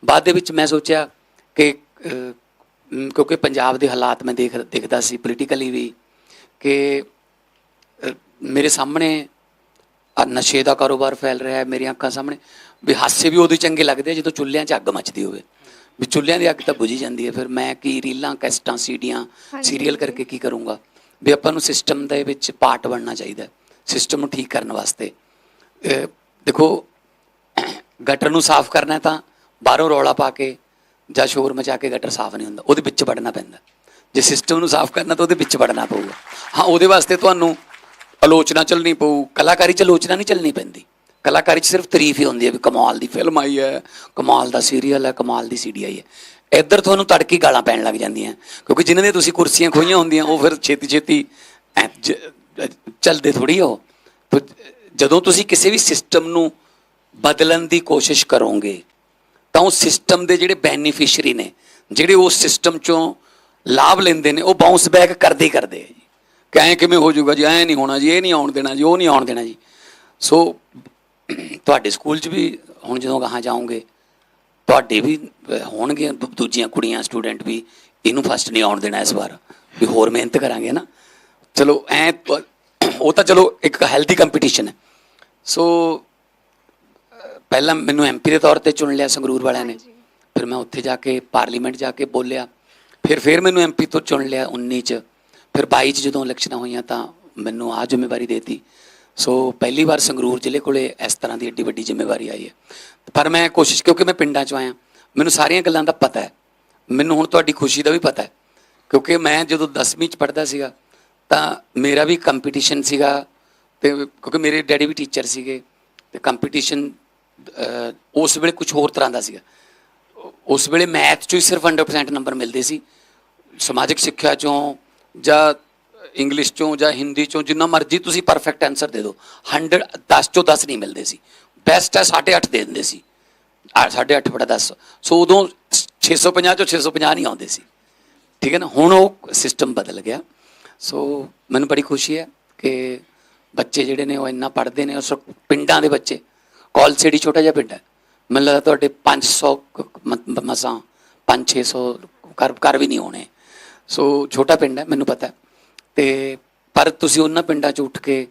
ਬਾਅਦ ਦੇ ਵਿੱਚ ਮੈਂ ਸੋਚਿਆ ਕਿ ਕਿਉਂਕਿ ਪੰਜਾਬ ਦੇ ਹਾਲਾਤ ਮੈਂ ਦੇਖ ਦੇਖਦਾ ਸੀ ਪੋਲੀਟੀਕਲੀ ਵੀ ਕਿ ਮੇਰੇ ਸਾਹਮਣੇ ਨਸ਼ੇ ਦਾ ਕਾਰੋਬਾਰ ਫੈਲ ਰਿਹਾ ਹੈ। ਮੇਰੀਆਂ ਅੱਖਾਂ ਸਾਹਮਣੇ ਵੀ ਹਾਸੇ ਵੀ ਉਦੋਂ ਹੀ ਚੰਗੇ ਲੱਗਦੇ ਜਦੋਂ ਚੁੱਲ੍ਹਿਆਂ 'ਚ ਅੱਗ ਮੱਚਦੀ ਹੋਵੇ। ਵੀ ਚੁੱਲ੍ਹਿਆਂ ਦੀ ਅੱਗ ਤਾਂ ਬੁਝੀ ਜਾਂਦੀ ਹੈ ਫਿਰ ਮੈਂ ਕੀ ਰੀਲਾਂ ਕੈਸਟਾਂ ਸੀਡੀਆਂ ਸੀਰੀਅਲ ਕਰਕੇ ਕੀ ਕਰੂੰਗਾ? ਵੀ ਆਪਾਂ ਨੂੰ ਸਿਸਟਮ ਦੇ ਵਿੱਚ ਪਾਰਟ ਬਣਨਾ ਚਾਹੀਦਾ ਸਿਸਟਮ ਨੂੰ ਠੀਕ ਕਰਨ ਵਾਸਤੇ। ਦੇਖੋ ਗਟਰ ਨੂੰ ਸਾਫ਼ ਕਰਨਾ ਤਾਂ ਬਾਹਰੋਂ ਰੌਲਾ ਪਾ ਕੇ ਜਾਂ ਸ਼ੋਰ ਮਚਾ ਕੇ ਗਟਰ ਸਾਫ਼ ਨਹੀਂ ਹੁੰਦਾ ਉਹਦੇ ਵਿੱਚ ਵੜਨਾ ਪੈਂਦਾ ਜੇ ਸਿਸਟਮ ਨੂੰ ਸਾਫ਼ ਕਰਨਾ ਤਾਂ ਉਹਦੇ ਵਿੱਚ ਵੜਨਾ ਪਊਗਾ। ਹਾਂ ਉਹਦੇ ਵਾਸਤੇ ਤੁਹਾਨੂੰ ਆਲੋਚਨਾ ਚੱਲਣੀ ਪਊ ਕਲਾਕਾਰੀ ਚ ਆਲੋਚਨਾ ਨਹੀਂ ਚੱਲਣੀ ਪੈਂਦੀ। ਕਲਾਕਾਰੀ ਚ ਸਿਰਫ ਤਾਰੀਫ ਹੀ ਹੁੰਦੀ ਹੈ ਵੀ ਕਮਾਲ ਦੀ ਫਿਲਮ ਆਈ ਹੈ, ਕਮਾਲ ਦਾ ਸੀਰੀਅਲ ਹੈ, ਕਮਾਲ ਦੀ ਸੀਡੀ ਆਈ ਹੈ। ਇੱਧਰ ਤੁਹਾਨੂੰ ਤੜਕੀ ਗਾਲਾਂ ਪੈਣ ਲੱਗ ਜਾਂਦੀਆਂ, ਕਿਉਂਕਿ ਜਿਨ੍ਹਾਂ ਦੇ ਤੁਸੀਂ ਕੁਰਸੀਆਂ ਖੋਈਆਂ ਹੁੰਦੀਆਂ, ਉਹ ਫਿਰ ਛੇਤੀ ਛੇਤੀ ਐਂ ਜ- ਚੱਲਦੇ ਥੋੜੀ ਹੋ ਜਦੋਂ ਤੁਸੀਂ ਕਿਸੇ ਵੀ ਸਿਸਟਮ ਨੂੰ ਬਦਲਣ ਦੀ ਕੋਸ਼ਿਸ਼ ਕਰੋਗੇ, ਤਾਂ ਉਹ ਸਿਸਟਮ ਦੇ ਜਿਹੜੇ ਬੈਨੀਫੀਸ਼ੀਅਰੀ ਨੇ, ਜਿਹੜੇ ਉਸ ਸਿਸਟਮ ਚੋਂ ਲਾਭ ਲੈਂਦੇ ਨੇ, ਉਹ ਬਾਉਂਸ ਬੈਕ ਕਰਦੇ ਹੀ ਕਰਦੇ ਜੀ। ਕਿ ਐਂ ਕਿਵੇਂ ਹੋ ਜਾਊਗਾ ਜੀ, ਐਂ ਨਹੀਂ ਹੋਣਾ ਜੀ, ਇਹ ਨਹੀਂ ਆਉਣ ਦੇਣਾ ਜੀ, ਉਹ ਨਹੀਂ ਆਉਣ ਦੇਣਾ ਜੀ। ਸੋ ਤੁਹਾਡੇ ਸਕੂਲ 'ਚ ਵੀ ਹੁਣ ਜਦੋਂ ਗਾਹਾਂ ਜਾਓਗੇ ਤੁਹਾਡੇ ਵੀ ਹੋਣਗੇ ਦੂਜੀਆਂ ਕੁੜੀਆਂ ਸਟੂਡੈਂਟ ਵੀ ਇਹਨੂੰ ਫਸਟ ਨਹੀਂ ਆਉਣ ਦੇਣਾ ਇਸ ਵਾਰ ਵੀ ਹੋਰ ਮਿਹਨਤ ਕਰਾਂਗੇ ਨਾ। ਚਲੋ ਐ ਉਹ ਤਾਂ ਚਲੋ ਇੱਕ ਹੈਲਦੀ ਕੰਪੀਟੀਸ਼ਨ ਹੈ। ਸੋ ਪਹਿਲਾਂ ਮੈਨੂੰ ਐਮਪੀ ਦੇ ਤੌਰ ਤੇ ਚੁਣ ਲਿਆ ਸੰਗਰੂਰ ਵਾਲਿਆਂ ਨੇ। ਫਿਰ ਮੈਂ ਉੱਥੇ ਜਾ ਕੇ ਪਾਰਲੀਮੈਂਟ ਜਾ ਕੇ ਬੋਲਿਆ। ਫਿਰ ਫਿਰ ਮੈਨੂੰ ਐਮਪੀ ਤੋਂ ਚੁਣ ਲਿਆ 19 ਚ। ਫਿਰ 22 ਚ ਜਦੋਂ ਇਲੈਕਸ਼ਨਾਂ ਹੋਈਆਂ ਤਾਂ ਮੈਨੂੰ ਆ ਜ਼ਿੰਮੇਵਾਰੀ ਦੇਤੀ। ਸੋ ਪਹਿਲੀ ਵਾਰ ਸੰਗਰੂਰ ਜ਼ਿਲ੍ਹੇ ਕੋਲੇ ਇਸ ਤਰ੍ਹਾਂ ਦੀ ਏਡੀ ਵੱਡੀ ਜ਼ਿੰਮੇਵਾਰੀ ਆਈ ਹੈ। ਪਰ ਮੈਂ ਕੋਸ਼ਿਸ਼, ਕਿਉਂਕਿ ਮੈਂ ਪਿੰਡਾਂ ਚ ਆਇਆ, ਮੈਨੂੰ ਸਾਰੀਆਂ ਗੱਲਾਂ ਦਾ ਪਤਾ ਹੈ। ਮੈਨੂੰ ਹੁਣ ਤੁਹਾਡੀ ਖੁਸ਼ੀ ਦਾ ਵੀ ਪਤਾ ਹੈ। ਕਿਉਂਕਿ ਮੈਂ ਜਦੋਂ 10ਵੀਂ ਚ ਪੜ੍ਹਦਾ ਸੀਗਾ, ਤਾਂ ਮੇਰਾ ਵੀ ਕੰਪੀਟੀਸ਼ਨ ਸੀਗਾ ਤੇ ਕਿਉਂਕਿ ਮੇਰੇ ਡੈਡੀ ਵੀ ਟੀਚਰ ਸੀਗੇ, ਤੇ ਕੰਪੀਟੀਸ਼ਨ ਉਸ ਵੇਲੇ ਕੁਝ ਹੋਰ ਤਰ੍ਹਾਂ ਦਾ ਸੀਗਾ। ਉਸ ਵੇਲੇ ਮੈਥ ਚੋਂ ਹੀ ਸਿਰਫ 100% ਨੰਬਰ ਮਿਲਦੇ ਸੀ। ਸਮਾਜਿਕ ਸਿੱਖਿਆ ਚੋਂ ਜਾਂ ਇੰਗਲਿਸ਼ ਚੋਂ ਜਾਂ ਹਿੰਦੀ ਚੋਂ ਜਿੰਨਾ ਮਰਜ਼ੀ ਤੁਸੀਂ ਪਰਫੈਕਟ ਆਨਸਰ ਦੇ ਦਿਓ। 100 10 ਚੋਂ 10 ਨਹੀਂ ਮਿਲਦੇ ਸੀ। ਬੈਸਟ ਹੈ 8.5 ਦੇ ਦਿੰਦੇ ਸੀ। 8.5 ਬੜਾ 10 ਸੋ ਉਦੋਂ 650 ਚੋਂ 650 ਨਹੀਂ ਆਉਂਦੇ ਸੀ। ਠੀਕ ਹੈ ਨਾ? ਹੁਣ ਉਹ ਸਿਸਟਮ ਬਦਲ ਗਿਆ। ਸੋ ਮੈਨੂੰ ਬੜੀ ਖੁਸ਼ੀ ਹੈ ਕਿ ਬੱਚੇ ਜਿਹੜੇ ਨੇ ਉਹ ਇੰਨਾ ਪੜ੍ਹਦੇ ਨੇ ਉਸ ਪਿੰਡਾਂ ਦੇ ਬੱਚੇ। ਕੌਲਸੇੜੀ ਛੋਟਾ ਜਿਹਾ ਪਿੰਡ ਹੈ। ਮੈਨੂੰ ਲੱਗਦਾ ਤੁਹਾਡੇ 500 ਕ- ਮ- ਮਸਾਂ 5-600 ਘਰ ਘਰ ਵੀ ਨਹੀਂ ਹੋਣੇ। ਸੋ ਛੋਟਾ ਪਿੰਡ ਹੈ, ਮੈਨੂੰ ਪਤਾ ਹੈ। ਤੇ ਪਰ ਤੁਸੀਂ ਉਹਨਾਂ ਪਿੰਡਾਂ 'ਚ ਉੱਠ ਕੇ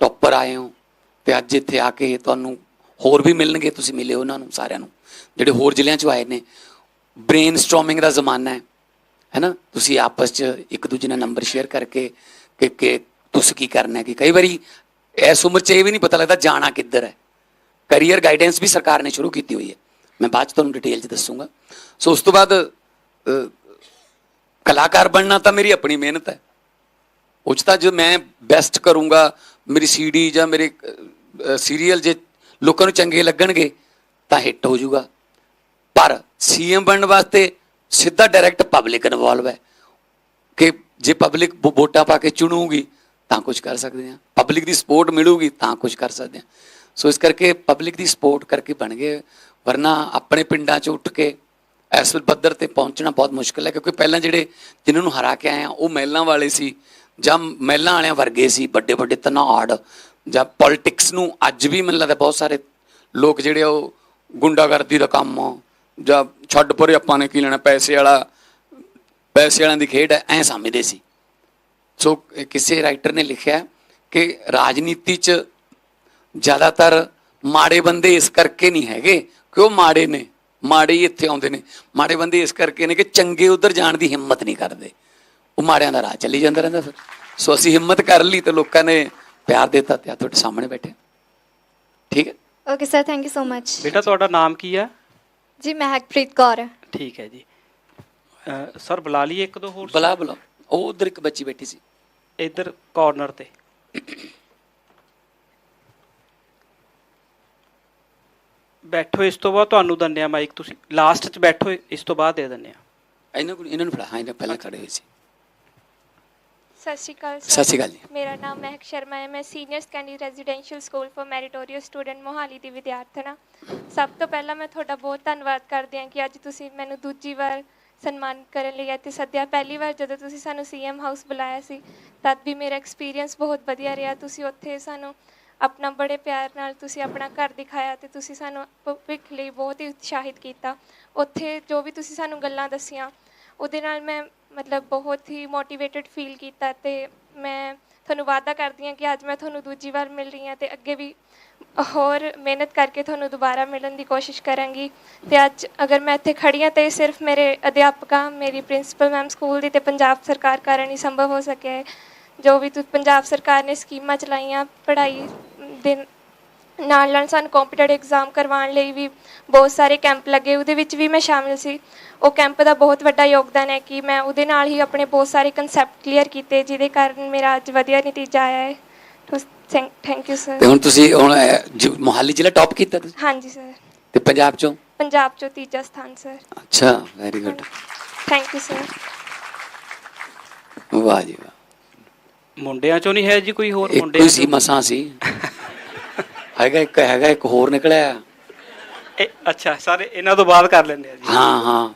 ਟੌਪਰ ਆਏ ਹੋ ਤੇ ਅੱਜ ਇੱਥੇ ਆ ਕੇ ਤੁਹਾਨੂੰ ਹੋਰ ਵੀ ਮਿਲਣਗੇ, ਤੁਸੀਂ ਮਿਲੇ ਉਹਨਾਂ ਨੂੰ ਸਾਰਿਆਂ ਨੂੰ, ਜਿਹੜੇ ਹੋਰ ਜ਼ਿਲ੍ਹਿਆਂ 'ਚੋਂ ਆਏ ਨੇ। ਬ੍ਰੇਨਸਟਾਰਮਿੰਗ ਦਾ ਜ਼ਮਾਨਾ ਹੈ ਹੈ ਨਾ? ਤੁਸੀਂ ਆਪਸ 'ਚ ਇੱਕ ਦੂਜੇ ਨਾਲ ਨੰਬਰ ਸ਼ੇਅਰ ਕਰਕੇ ਕਿ ਕਿ ਤੁਸੀਂ ਕੀ ਕਰਨਾ ਹੈ, ਕਿ ਕਈ ਵਾਰੀ ਇਸ ਉਮਰ 'ਚ ਇਹ ਵੀ ਨਹੀਂ ਪਤਾ ਲੱਗਦਾ ਜਾਣਾ ਕਿੱਧਰ ਹੈ। ਕੈਰੀਅਰ ਗਾਈਡੈਂਸ ਵੀ ਸਰਕਾਰ ਨੇ ਸ਼ੁਰੂ ਕੀਤੀ ਹੋਈ ਹੈ। ਮੈਂ ਬਾਅਦ 'ਚ ਤੁਹਾਨੂੰ ਡਿਟੇਲ 'ਚ ਦੱਸੂਗਾ। ਸੋ ਉਸ ਤੋਂ ਬਾਅਦ ਕਲਾਕਾਰ ਬਣਨਾ ਤਾਂ ਮੇਰੀ ਆਪਣੀ ਮਿਹਨਤ ਹੈ। ਉਹ 'ਚ ਤਾਂ ਜੋ ਮੈਂ ਬੈਸਟ ਕਰੂੰਗਾ, ਮੇਰੀ ਸੀਡੀ ਜਾਂ ਮੇਰੇ ਸੀਰੀਅਲ ਜੇ ਲੋਕਾਂ ਨੂੰ ਚੰਗੇ ਲੱਗਣਗੇ, ਤਾਂ ਹਿੱਟ ਹੋ ਜਾਊਗਾ। ਪਰ ਸੀਐਮ ਬਣਨ ਵਾਸਤੇ ਸਿੱਧਾ ਡਾਇਰੈਕਟ ਪਬਲਿਕ ਇਨਵੋਲਵ ਹੈ। ਕਿ ਜੇ ਪਬਲਿਕ ਵੋਟਾਂ ਪਾ ਕੇ ਚੁਣੂਗੀ, ਤਾਂ ਕੁਝ ਕਰ ਸਕਦੇ ਹਾਂ। ਪਬਲਿਕ ਦੀ ਸਪੋਰਟ ਮਿਲੂਗੀ, ਤਾਂ ਕੁਝ ਕਰ ਸਕਦੇ ਹਾਂ। ਸੋ ਇਸ ਕਰਕੇ ਪਬਲਿਕ ਦੀ ਸਪੋਰਟ ਕਰਕੇ ਬਣ ਗਏ। ਵਰਨਾ ਆਪਣੇ ਪਿੰਡਾਂ 'ਚ ਉੱਠ ਕੇ ਇਸ ਪੱਧਰ ਤੇ ਪਹੁੰਚਣਾ ਬਹੁਤ ਮੁਸ਼ਕਲ ਹੈ, ਕਿਉਂਕਿ ਪਹਿਲਾਂ ਜਿਹੜੇ ਜਿਨ੍ਹਾਂ ਨੂੰ ਹਰਾ ਕੇ ਆਏ ਆ ਉਹ ਮਹਿਲਾਂ ਵਾਲੇ ਸੀ। ਜਾਂ ਮਹਿਲਾਂ ਵਾਲਿਆਂ ਵਰਗੇ ਸੀ, ਵੱਡੇ ਵੱਡੇ ਧਨਾੜ ਜਾਂ ਪੋਲਿਟਿਕਸ ਨੂੰ ਅੱਜ ਵੀ ਮੈਨੂੰ ਲੱਗਦਾ ਬਹੁਤ ਸਾਰੇ ਲੋਕ ਜਿਹੜੇ ਉਹ ਗੁੰਡਾਗਰਦੀ ਦਾ ਕੰਮ ਜਾਂ ਛੱਡ ਪਰੇ ਆਪਾਂ ਨੇ ਕੀ ਲੈਣਾ, ਪੈਸੇ ਵਾਲਾ, ਪੈਸੇ ਵਾਲਿਆਂ ਦੀ ਖੇਡ ਹੈ ਐ ਸਮਝਦੇ ਸੀ। ਸੋ ਕਿਸੇ ਰਾਈਟਰ ਨੇ ਲਿਖਿਆ ਕਿ ਰਾਜਨੀਤੀ 'ਚ ਜ਼ਿਆਦਾਤਰ ਮਾੜੇ ਬੰਦੇ ਇਸ ਕਰਕੇ ਨਹੀਂ ਹੈਗੇ ਕਿ ਉਹ ਮਾੜੇ ਨੇ, ਮਾੜੇ ਹੀ ਇੱਥੇ ਆਉਂਦੇ ਨੇ। ਮਾੜੇ ਬੰਦੇ ਇਸ ਕਰਕੇ ਨੇ ਕਿ ਚੰਗੇ ਉਧਰ ਜਾਣ ਦੀ ਹਿੰਮਤ ਨਹੀਂ ਕਰਦੇ। ਉਹ ਮਾੜਿਆਂ ਦਾ ਰਾਹ ਚੱਲੀ ਜਾਂਦਾ ਰਹਿੰਦਾ ਫਿਰ। ਸੋ ਅਸੀਂ ਹਿੰਮਤ ਕਰ ਲਈ ਤੇ ਲੋਕਾਂ ਨੇ ਪਿਆਰ ਦਿੱਤਾ ਤੇ ਆ ਤੁਹਾਡੇ ਸਾਹਮਣੇ ਬੈਠੇ ਠੀਕ ਹੈ? Okay sir thank you so much ਬੇਟਾ ਤੁਹਾਡਾ ਨਾਮ ਕੀ ਆ ਜੀ ਮਹਿਕਪ੍ਰੀਤ ਕੌਰ ਠੀਕ ਹੈ ਜੀ। ਸਰ ਬੁਲਾ ਲਈਏ ਇੱਕ ਦੋ ਹੋਰ। ਬਲਾ ਬਲਾ। ਉਹ ਉਧਰ ਇੱਕ ਬੱਚੀ ਬੈਠੀ ਸੀ। ਇੱਧਰ ਕਾਰਨਰ ਤੇ। ਬੈਠੋ ਇਸ ਤੋਂ ਬਾਅਦ ਤੁਹਾਨੂੰ ਦਿੰਦੇ ਆ ਮਾਈਕ ਤੁਸੀਂ ਲਾਸਟ 'ਚ ਬੈਠੋ ਇਸ ਤੋਂ ਬਾਅਦ ਦੇ ਦਿੰਦੇ ਆ ਇਹਨਾਂ ਕੋਲ ਇਹਨਾਂ ਨੂੰ ਫੜਾ ਹਾਂ ਇਹਨਾਂ ਪਹਿਲਾਂ ਖੜੇ ਹੋਏ ਸੀ। ਸਤਿ ਸ਼੍ਰੀ ਅਕਾਲ ਸਤਿ ਸ਼੍ਰੀ ਅਕਾਲ ਜੀ। ਮੇਰਾ ਨਾਮ ਮਹਿਕ ਸ਼ਰਮਾ ਹੈ। ਮੈਂ senior secondary residential school for meritorious student Mohali ਦੀ ਵਿਦਿਆਰਥਣ ਹਾਂ। ਸਭ ਤੋਂ ਪਹਿਲਾਂ ਮੈਂ ਤੁਹਾਡਾ ਬਹੁਤ ਧੰਨਵਾਦ ਕਰਦੀ ਹਾਂ ਕਿ ਅੱਜ ਤੁਸੀਂ ਮੈਨੂੰ ਦੂਜੀ ਵਾਰ ਸਨਮਾਨ ਕਰਨ ਲਈ ਇੱਥੇ ਸੱਦਿਆ। ਪਹਿਲੀ ਵਾਰ ਜਦੋਂ ਤੁਸੀਂ ਸਾਨੂੰ ਸੀਐਮ ਹਾਊਸ ਬੁਲਾਇਆ ਸੀ ਤਦ ਵੀ ਮੇਰਾ ਐਕਸਪੀਰੀਅੰਸ ਬਹੁਤ ਵਧੀਆ ਰਿਹਾ। ਤੁਸੀਂ ਉੱਥੇ ਸਾਨੂੰ ਆਪਣਾ ਬੜੇ ਪਿਆਰ ਨਾਲ ਤੁਸੀਂ ਆਪਣਾ ਘਰ ਦਿਖਾਇਆ ਤੇ ਤੁਸੀਂ ਸਾਨੂੰ ਭਵਿੱਖ ਲਈ ਬਹੁਤ ਹੀ ਉਤਸ਼ਾਹਿਤ ਕੀਤਾ। ਉੱਥੇ ਜੋ ਵੀ ਤੁਸੀਂ ਸਾਨੂੰ ਗੱਲਾਂ ਦੱਸੀਆਂ ਉਹਦੇ ਨਾਲ ਮੈਂ ਮਤਲਬ ਬਹੁਤ ਹੀ ਮੋਟੀਵੇਟਡ ਫੀਲ ਕੀਤਾ ਤੇ ਮੈਂ ਤੁਹਾਨੂੰ ਵਾਅਦਾ ਕਰਦੀ ਹਾਂ ਕਿ ਅੱਜ ਮੈਂ ਤੁਹਾਨੂੰ ਦੂਜੀ ਵਾਰ ਮਿਲ ਰਹੀ ਹਾਂ ਤੇ ਅੱਗੇ ਵੀ ਹੋਰ ਮਿਹਨਤ ਕਰਕੇ ਤੁਹਾਨੂੰ ਦੁਬਾਰਾ ਮਿਲਣ ਦੀ ਕੋਸ਼ਿਸ਼ ਕਰਾਂਗੀ। ਤੇ ਅੱਜ ਅਗਰ ਮੈਂ ਇੱਥੇ ਖੜੀ ਹਾਂ ਤੇ ਸਿਰਫ ਮੇਰੇ ਅਧਿਆਪਕਾਂ, ਮੇਰੀ ਪ੍ਰਿੰਸੀਪਲ ਮੈਮ ਸਕੂਲ ਦੀ ਤੇ ਪੰਜਾਬ ਸਰਕਾਰ ਕਾਰਨ ਹੀ ਸੰਭਵ ਹੋ ਸਕਿਆ ਹੈ। ਜੋ ਵੀ ਤੁ, ਪੰਜਾਬ ਸਰਕਾਰ ਨੇ ਸਕੀਮਾਂ ਚਲਾਈਆਂ, ਪੜ੍ਹਾਈ ਦੇ ਨਾਲ ਨਾਲ ਸਾਨੂੰ ਕੰਪੀਟੀਟਿਵ ਐਗਜ਼ਾਮ ਕਰਵਾਉਣ ਲਈ ਵੀ ਬਹੁਤ ਸਾਰੇ ਕੈਂਪ ਲੱਗੇ ਉਹਦੇ ਵਿੱਚ ਵੀ ਮੈਂ ਸ਼ਾਮਿਲ ਸੀ। ਉਹ ਕੈਂਪ ਦਾ ਬਹੁਤ ਵੱਡਾ ਯੋਗਦਾਨ ਹੈ ਕਿ ਮੈਂ ਉਹਦੇ ਨਾਲ ਹੀ ਆਪਣੇ ਬਹੁਤ ਸਾਰੇ ਕਨਸੈਪਟ ਕਲੀਅਰ ਕੀਤੇ ਜਿਹਦੇ ਕਾਰਨ ਮੇਰਾ ਅੱਜ ਵਧੀਆ ਨਤੀਜਾ ਆਇਆ ਹੈ। ਥੈਂਕ ਯੂ ਤੇ ਸਰ ਹੁਣ ਤੁਸੀਂ ਹੁਣ ਮੋਹਾਲੀ ਜ਼ਿਲ੍ਹਾ ਟੌਪ ਕੀਤਾ ਤੁਸੀਂ? ਹਾਂਜੀ ਸਰ ਤੇ ਪੰਜਾਬ ਚੋਂ? ਪੰਜਾਬ ਚੋਂ ਤੀਜਾ ਸਥਾਨ ਸਰ ਅੱਛਾ very good thank you sir ਵਾਹ ਜੀ ਵਾਹ। ਮੁੰਡਿਆਂ ਚੋਂ ਨਹੀਂ ਹੈ ਜੀ ਕੋਈ ਹੋਰ ਇੱਕ ਮੁੰਡਿਆਂ ਕੋਈ ਸੀ? ਮਸਾਂ ਸੀ। [laughs] ਹੈਗਾ ਇੱਕ ਹੈਗਾ ਇੱਕ ਹੋਰ ਨਿਕਲਿਆ। ਇਹ ਅੱਛਾ ਸਾਰੇ ਇਹਨਾਂ ਤੋਂ ਬਾਅਦ ਕਰ ਲੈਂਦੇ ਆ ਜੀ। ਹਾਂ ਹਾਂ।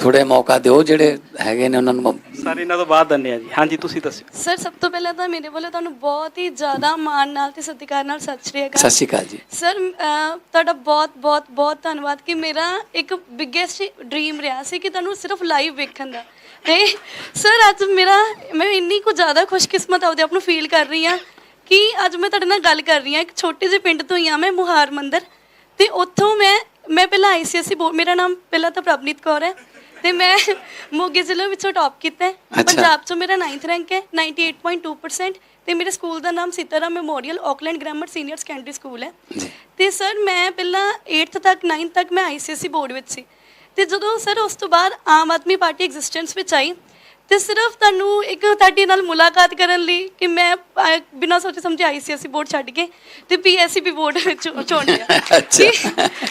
ਥੋੜੇ ਮੌਕਾ ਦਿਓ ਜਿਹੜੇ ਹੈਗੇ ਨੇ ਉਹਨਾਂ ਨੂੰ। ਸਾਰੇ ਇਹਨਾਂ ਤੋਂ ਬਾਅਦ ਦਿੰਦੇ ਆ ਜੀ। ਹਾਂਜੀ ਤੁਸੀਂ ਦੱਸਿਓ ਸਰ ਸਭ ਤੋਂ ਪਹਿਲਾਂ ਤਾਂ ਮੇਰੇ ਵੱਲੋਂ ਤੁਹਾਨੂੰ ਬਹੁਤ ਹੀ ਜ਼ਿਆਦਾ ਮਾਣ ਨਾਲ ਤੇ ਸਤਿਕਾਰ ਨਾਲ ਸਤਿ ਸ਼੍ਰੀ ਸਤਿ ਅਕਾਲ ਸ਼੍ਰੀ ਅਕਾਲ ਜੀ। ਸਰ ਅਹ, ਤੁਹਾਡਾ ਬਹੁਤ ਬਹੁਤ ਬਹੁਤ ਧੰਨਵਾਦ ਕਿ ਮੇਰਾ ਇੱਕ ਬਿਗੇਸਟ ਡ੍ਰੀਮ ਰਿਹਾ ਸੀ ਕਿ ਤੁਹਾਨੂੰ ਸਿਰਫ ਲਾਈਵ ਵੇਖਣ ਦਾ। ਤੇ ਸਰ ਅੱਜ ਮੇਰਾ ਮੈਂ ਇੰਨੀ ਕੁ ਜ਼ਿਆਦਾ ਖੁਸ਼ਕਿਸਮਤ ਆਪਦੇ ਆਪ ਨੂੰ ਫੀਲ ਕਰ ਰਹੀ ਹਾਂ ਕਿ ਅੱਜ ਮੈਂ ਤੁਹਾਡੇ ਨਾਲ ਗੱਲ ਕਰ ਰਹੀ ਹਾਂ ਇੱਕ ਛੋਟੇ ਜਿਹੇ ਪਿੰਡ ਤੋਂ ਹੀ ਆ ਮੈਂ ਮੁਹਾਰ ਮੰਦਰ। ਤੇ ਉੱਥੋਂ ਮੈਂ ਮੈਂ ਪਹਿਲਾਂ ਆਈਸੀਐਸਸੀ ਬੋਰਡ ਮੇਰਾ ਨਾਮ ਪਹਿਲਾਂ ਤਾਂ ਪ੍ਰਭਨੀਤ ਕੌਰ ਹੈ। ਤੇ ਮੈਂ ਮੋਗੇ ਜ਼ਿਲ੍ਹੇ ਵਿੱਚੋਂ ਟੌਪ ਕੀਤਾ ਹੈ। ਪੰਜਾਬ ਚੋਂ ਮੇਰਾ 9th ਰੈਂਕ ਹੈ 98.2% ਤੇ ਮੇਰੇ ਸਕੂਲ ਦਾ ਨਾਮ Sitaram memorial Auckland grammar senior secondary school ਹੈ। ਤੇ ਸਰ ਮੈਂ ਪਹਿਲਾਂ 8th ਤੱਕ 9th ਤੱਕ ਮੈਂ ਆਈਸੀਐਸਸੀ ਬੋਰਡ ਵਿੱਚ ਸੀ। ਤੇ ਜਦੋਂ ਸਰ ਉਸ ਤੋਂ ਬਾਅਦ ਆਮ ਆਦਮੀ ਪਾਰਟੀ ਐਗਜ਼ਿਸਟੈਂਸ ਵਿੱਚ ਆਈ ਤੇ ਸਿਰਫ ਤੁਹਾਨੂੰ ਇੱਕ ਤੁਹਾਡੇ ਨਾਲ ਮੁਲਾਕਾਤ ਕਰਨ ਲਈ ਕਿ ਮੈਂ ਅਹ, ਬਿਨਾਂ ਸੋਚੇ ਸਮਝੇ ਆਈਸੀਐਸਸੀ ਬੋਰਡ ਛੱਡ ਕੇ ਤੇ ਪੀਐਸਸੀਬੀ ਬੋਰਡ ਵਿੱਚ ਚੁਣ ਲਿਆ [laughs] ਅੱਛਾ।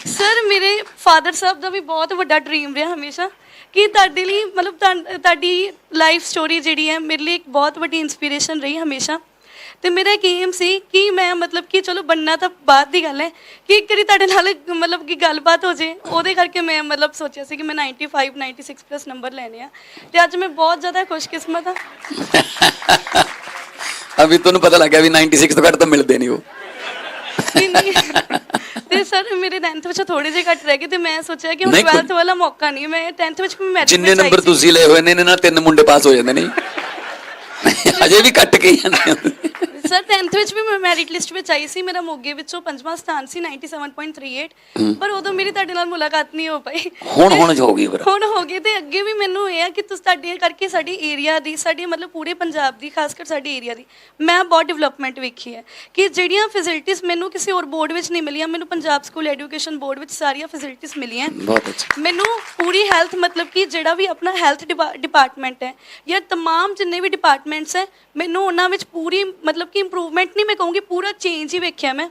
ਸਰ ਮੇਰੇ ਫਾਦਰ ਸਾਹਿਬ ਦਾ ਵੀ ਬਹੁਤ ਵੱਡਾ ਡ੍ਰੀਮ ਰਿਹਾ ਹਮੇਸ਼ਾ ਕਿ ਤੁਹਾਡੇ ਲਈ ਮਤਲਬ ਤੁਹਾ- ਤੁਹਾਡੀ ਲਾਈਫ ਸਟੋਰੀ ਜਿਹੜੀ ਹੈ ਮੇਰੇ ਲਈ ਇੱਕ ਬਹੁਤ ਵੱਡੀ ਇਨਸਪੀਰੇਸ਼ਨ ਰਹੀ ਹਮੇਸ਼ਾ ਤੇ ਮੇਰਾ ਇੱਕ ਏਮ ਸੀ ਕਿ ਮੈਂ ਮਤਲਬ ਕਿ ਚਲੋ ਬੰਨਾ ਤਾਂ ਬਾਅਦ ਦੀ ਗੱਲ ਹੈ ਕਿ ਇੱਕ ਵਾਰੀ ਤੁਹਾਡੇ ਨਾਲ ਮਤਲਬ ਕਿ ਗੱਲਬਾਤ ਹੋ ਜੇ ਉਹਦੇ ਕਰਕੇ ਮੈਂ ਮਤਲਬ ਸੋਚਿਆ ਸੀ ਕਿ ਮੈਂ 95 96 ਪਲੱਸ ਨੰਬਰ ਲੈਣੇ ਆ ਤੇ ਅੱਜ ਮੈਂ ਬਹੁਤ ਜ਼ਿਆਦਾ ਖੁਸ਼ਕਿਸਮਤ ਹਾਂ। ਅਭੀ ਤੁਹਾਨੂੰ ਪਤਾ ਲੱਗ ਗਿਆ ਵੀ 96 ਤੋਂ ਘੱਟ ਤਾਂ ਮਿਲਦੇ ਨਹੀਂ ਉਹ। ਤੇ ਸਰ ਮੇਰੇ 10th ਵਿੱਚ ਥੋੜੇ ਜਿਹੇ ਘੱਟ ਰਹਿ ਗਏ ਤੇ ਮੈਂ ਸੋਚਿਆ ਕਿ ਹੁਣ ਨਹੀਂ, ਕੋਈ- 12th ਵਾਲਾ ਮੌਕਾ ਨਹੀਂ ਮੈਂ 10th ਵਿੱਚ ਵੀ ਮੈਰਿਟ ਜਿੰਨੇ ਨੰਬਰ ਤੁਸੀਂ ਲਏ ਹੋਏ ਨੇ ਇਹਨਾਂ ਨਾਲ ਤਿੰਨ ਮੁੰਡੇ ਪਾਸ ਹੋ ਜਾਂਦੇ ਨੇ। ਅਜੇ ਵੀ ਕੱਟ ਕੇ ਹੀ ਜਾਂਦੇ ਆ। ਸਰ 10th ਵਿੱਚ ਵੀ ਮੈਂ ਮੈਰਿਟ ਲਿਸਟ ਵਿੱਚ ਆਈ ਸੀ ਮੇਰਾ ਮੋਗੇ ਵਿੱਚੋਂ ਪੰਜਵਾਂ ਸਥਾਨ ਸੀ 97.38 ਪਰ ਉਦੋਂ ਮੇਰੀ ਤੁਹਾਡੇ ਨਾਲ ਮੁਲਾਕਾਤ ਨਹੀਂ ਹੋ ਪਾਈ ਹੁਣ ਹੁਣ ਹੋ ਗਈ ਫਿਰ ਹੁਣ ਹੋ ਗਏ ਤੇ ਅੱਗੇ ਵੀ ਮੈਨੂੰ ਇਹ ਆ ਕਿ ਤੁਸੀਂ ਤੁਹਾਡੇ ਕਰਕੇ ਸਾਡੀ ਏਰੀਆ ਦੀ ਸਾਡੀ ਮਤਲਬ ਪੂਰੇ ਪੰਜਾਬ ਦੀ ਖਾਸ ਕਰ ਸਾਡੀ ਏਰੀਆ ਦੀ ਮੈਂ ਬਹੁਤ ਡਿਵੈਲਪਮੈਂਟ ਵੇਖੀ ਹੈ ਕਿ ਜਿਹੜੀਆਂ ਫੈਸਿਲਿਟੀਆਂ ਮੈਨੂੰ ਕਿਸੇ ਹੋਰ ਬੋਰਡ ਵਿੱਚ ਨਹੀਂ ਮਿਲੀਆਂ ਮੈਨੂੰ ਪੰਜਾਬ ਸਕੂਲ ਐਜੂਕੇਸ਼ਨ ਬੋਰਡ ਵਿੱਚ ਸਾਰੀਆਂ ਫੈਸਿਲਿਟੀਆਂ ਮਿਲੀਆਂ ਬਹੁਤ ਅੱਛਾ ਮੈਨੂੰ ਪੂਰੀ ਹੈਲਥ ਮਤਲਬ ਕਿ ਜਿਹੜਾ ਵੀ ਆਪਣਾ ਹੈਲਥ ਡਿਪਾਰਟਮੈਂਟ ਹੈ ਜਾਂ तमाम ਜਿੰਨੇ ਵੀ ਡਿਪਾਰਟਮੈਂਟਸ ਹੈ। ਮੈਨੂੰ ਉਹਨਾਂ ਵਿੱਚ ਪੂਰੀ, ਮਤਲਬ ਕਿ ਇੰਪਰੂਵਮੈਂਟ ਨਹੀਂ ਮੈਂ ਕਹੂੰਗੀ, ਪੂਰਾ ਚੇਂਜ ਹੀ ਵੇਖਿਆ ਮੈਂ।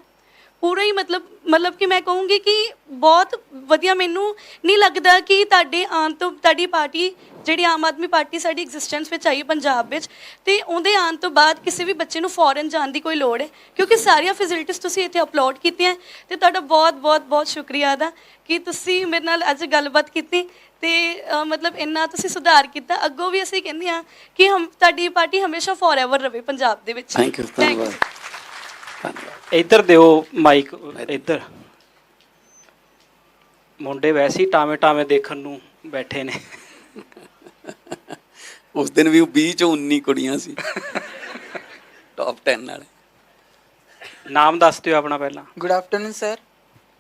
ਪੂਰਾ ਹੀ ਮਤਲਬ ਮਤਲਬ ਕਿ ਮੈਂ ਕਹੂੰਗੀ ਕਿ ਬਹੁਤ ਵਧੀਆ ਮੈਨੂੰ ਨਹੀਂ ਲੱਗਦਾ ਕਿ ਤੁਹਾਡੇ ਆਉਣ ਤੋਂ, ਤੁਹਾਡੀ ਪਾਰਟੀ, ਜਿਹੜੀ ਆਮ ਆਦਮੀ ਪਾਰਟੀ ਸਾਡੀ ਐਗਜ਼ਿਸਟੈਂਸ ਵਿੱਚ ਆਈ ਪੰਜਾਬ ਵਿੱਚ, ਤੇ ਉਹਦੇ ਆਉਣ ਤੋਂ ਬਾਅਦ ਕਿਸੇ ਵੀ ਬੱਚੇ ਨੂੰ ਫੋਰਨ ਜਾਣ ਦੀ ਕੋਈ ਲੋੜ ਹੈ। ਕਿਉਂਕਿ ਸਾਰੀਆਂ ਫੈਸਿਲਿਟੀਆਂ ਤੁਸੀਂ ਇੱਥੇ ਅਪਲੋਡ ਕੀਤੀਆਂ ਤੇ ਤੁਹਾਡਾ ਬਹੁਤ ਬਹੁਤ ਬਹੁਤ ਸ਼ੁਕਰੀਆ ਅਦਾ ਕਿ ਤੁਸੀਂ ਮੇਰੇ ਨਾਲ ਅੱਜ ਗੱਲਬਾਤ ਕੀਤੀ। ਤੇ ਅ, ਮਤਲਬ ਇੰਨਾ ਤੁਸੀਂ ਸੁਧਾਰ ਕੀਤਾ ਅੱਗੋਂ ਵੀ ਅਸੀਂ ਕਹਿੰਦੇ ਹਾਂ ਕਿ ਹਮ ਤੁਹਾਡੀ ਪਾਰਟੀ ਹਮੇਸ਼ਾ ਫੋਰਐਵਰ ਰਵੇ ਪੰਜਾਬ ਦੇ ਵਿੱਚ। Thank you Thank you. ਧੰਨਵਾਦ। ਇੱਧਰ ਦਿਓ ਮਾਈਕ ਇੱਧਰ। ਮੁੰਡੇ ਵੈਸੇ ਹੀ ਟਾਵੇਂ ਟਾਵੇਂ ਦੇਖਣ ਨੂੰ ਬੈਠੇ ਨੇ। [laughs] ਉਸ ਦਿਨ ਵੀ ਉਹ 20 ਚੋਂ 19 ਕੁੜੀਆਂ ਸੀ। [laughs] ਟੌਪ 10 ਵਾਲੇ। ਨਾਮ ਦੱਸ ਦਿਓ ਆਪਣਾ ਪਹਿਲਾਂ। Good afternoon, sir.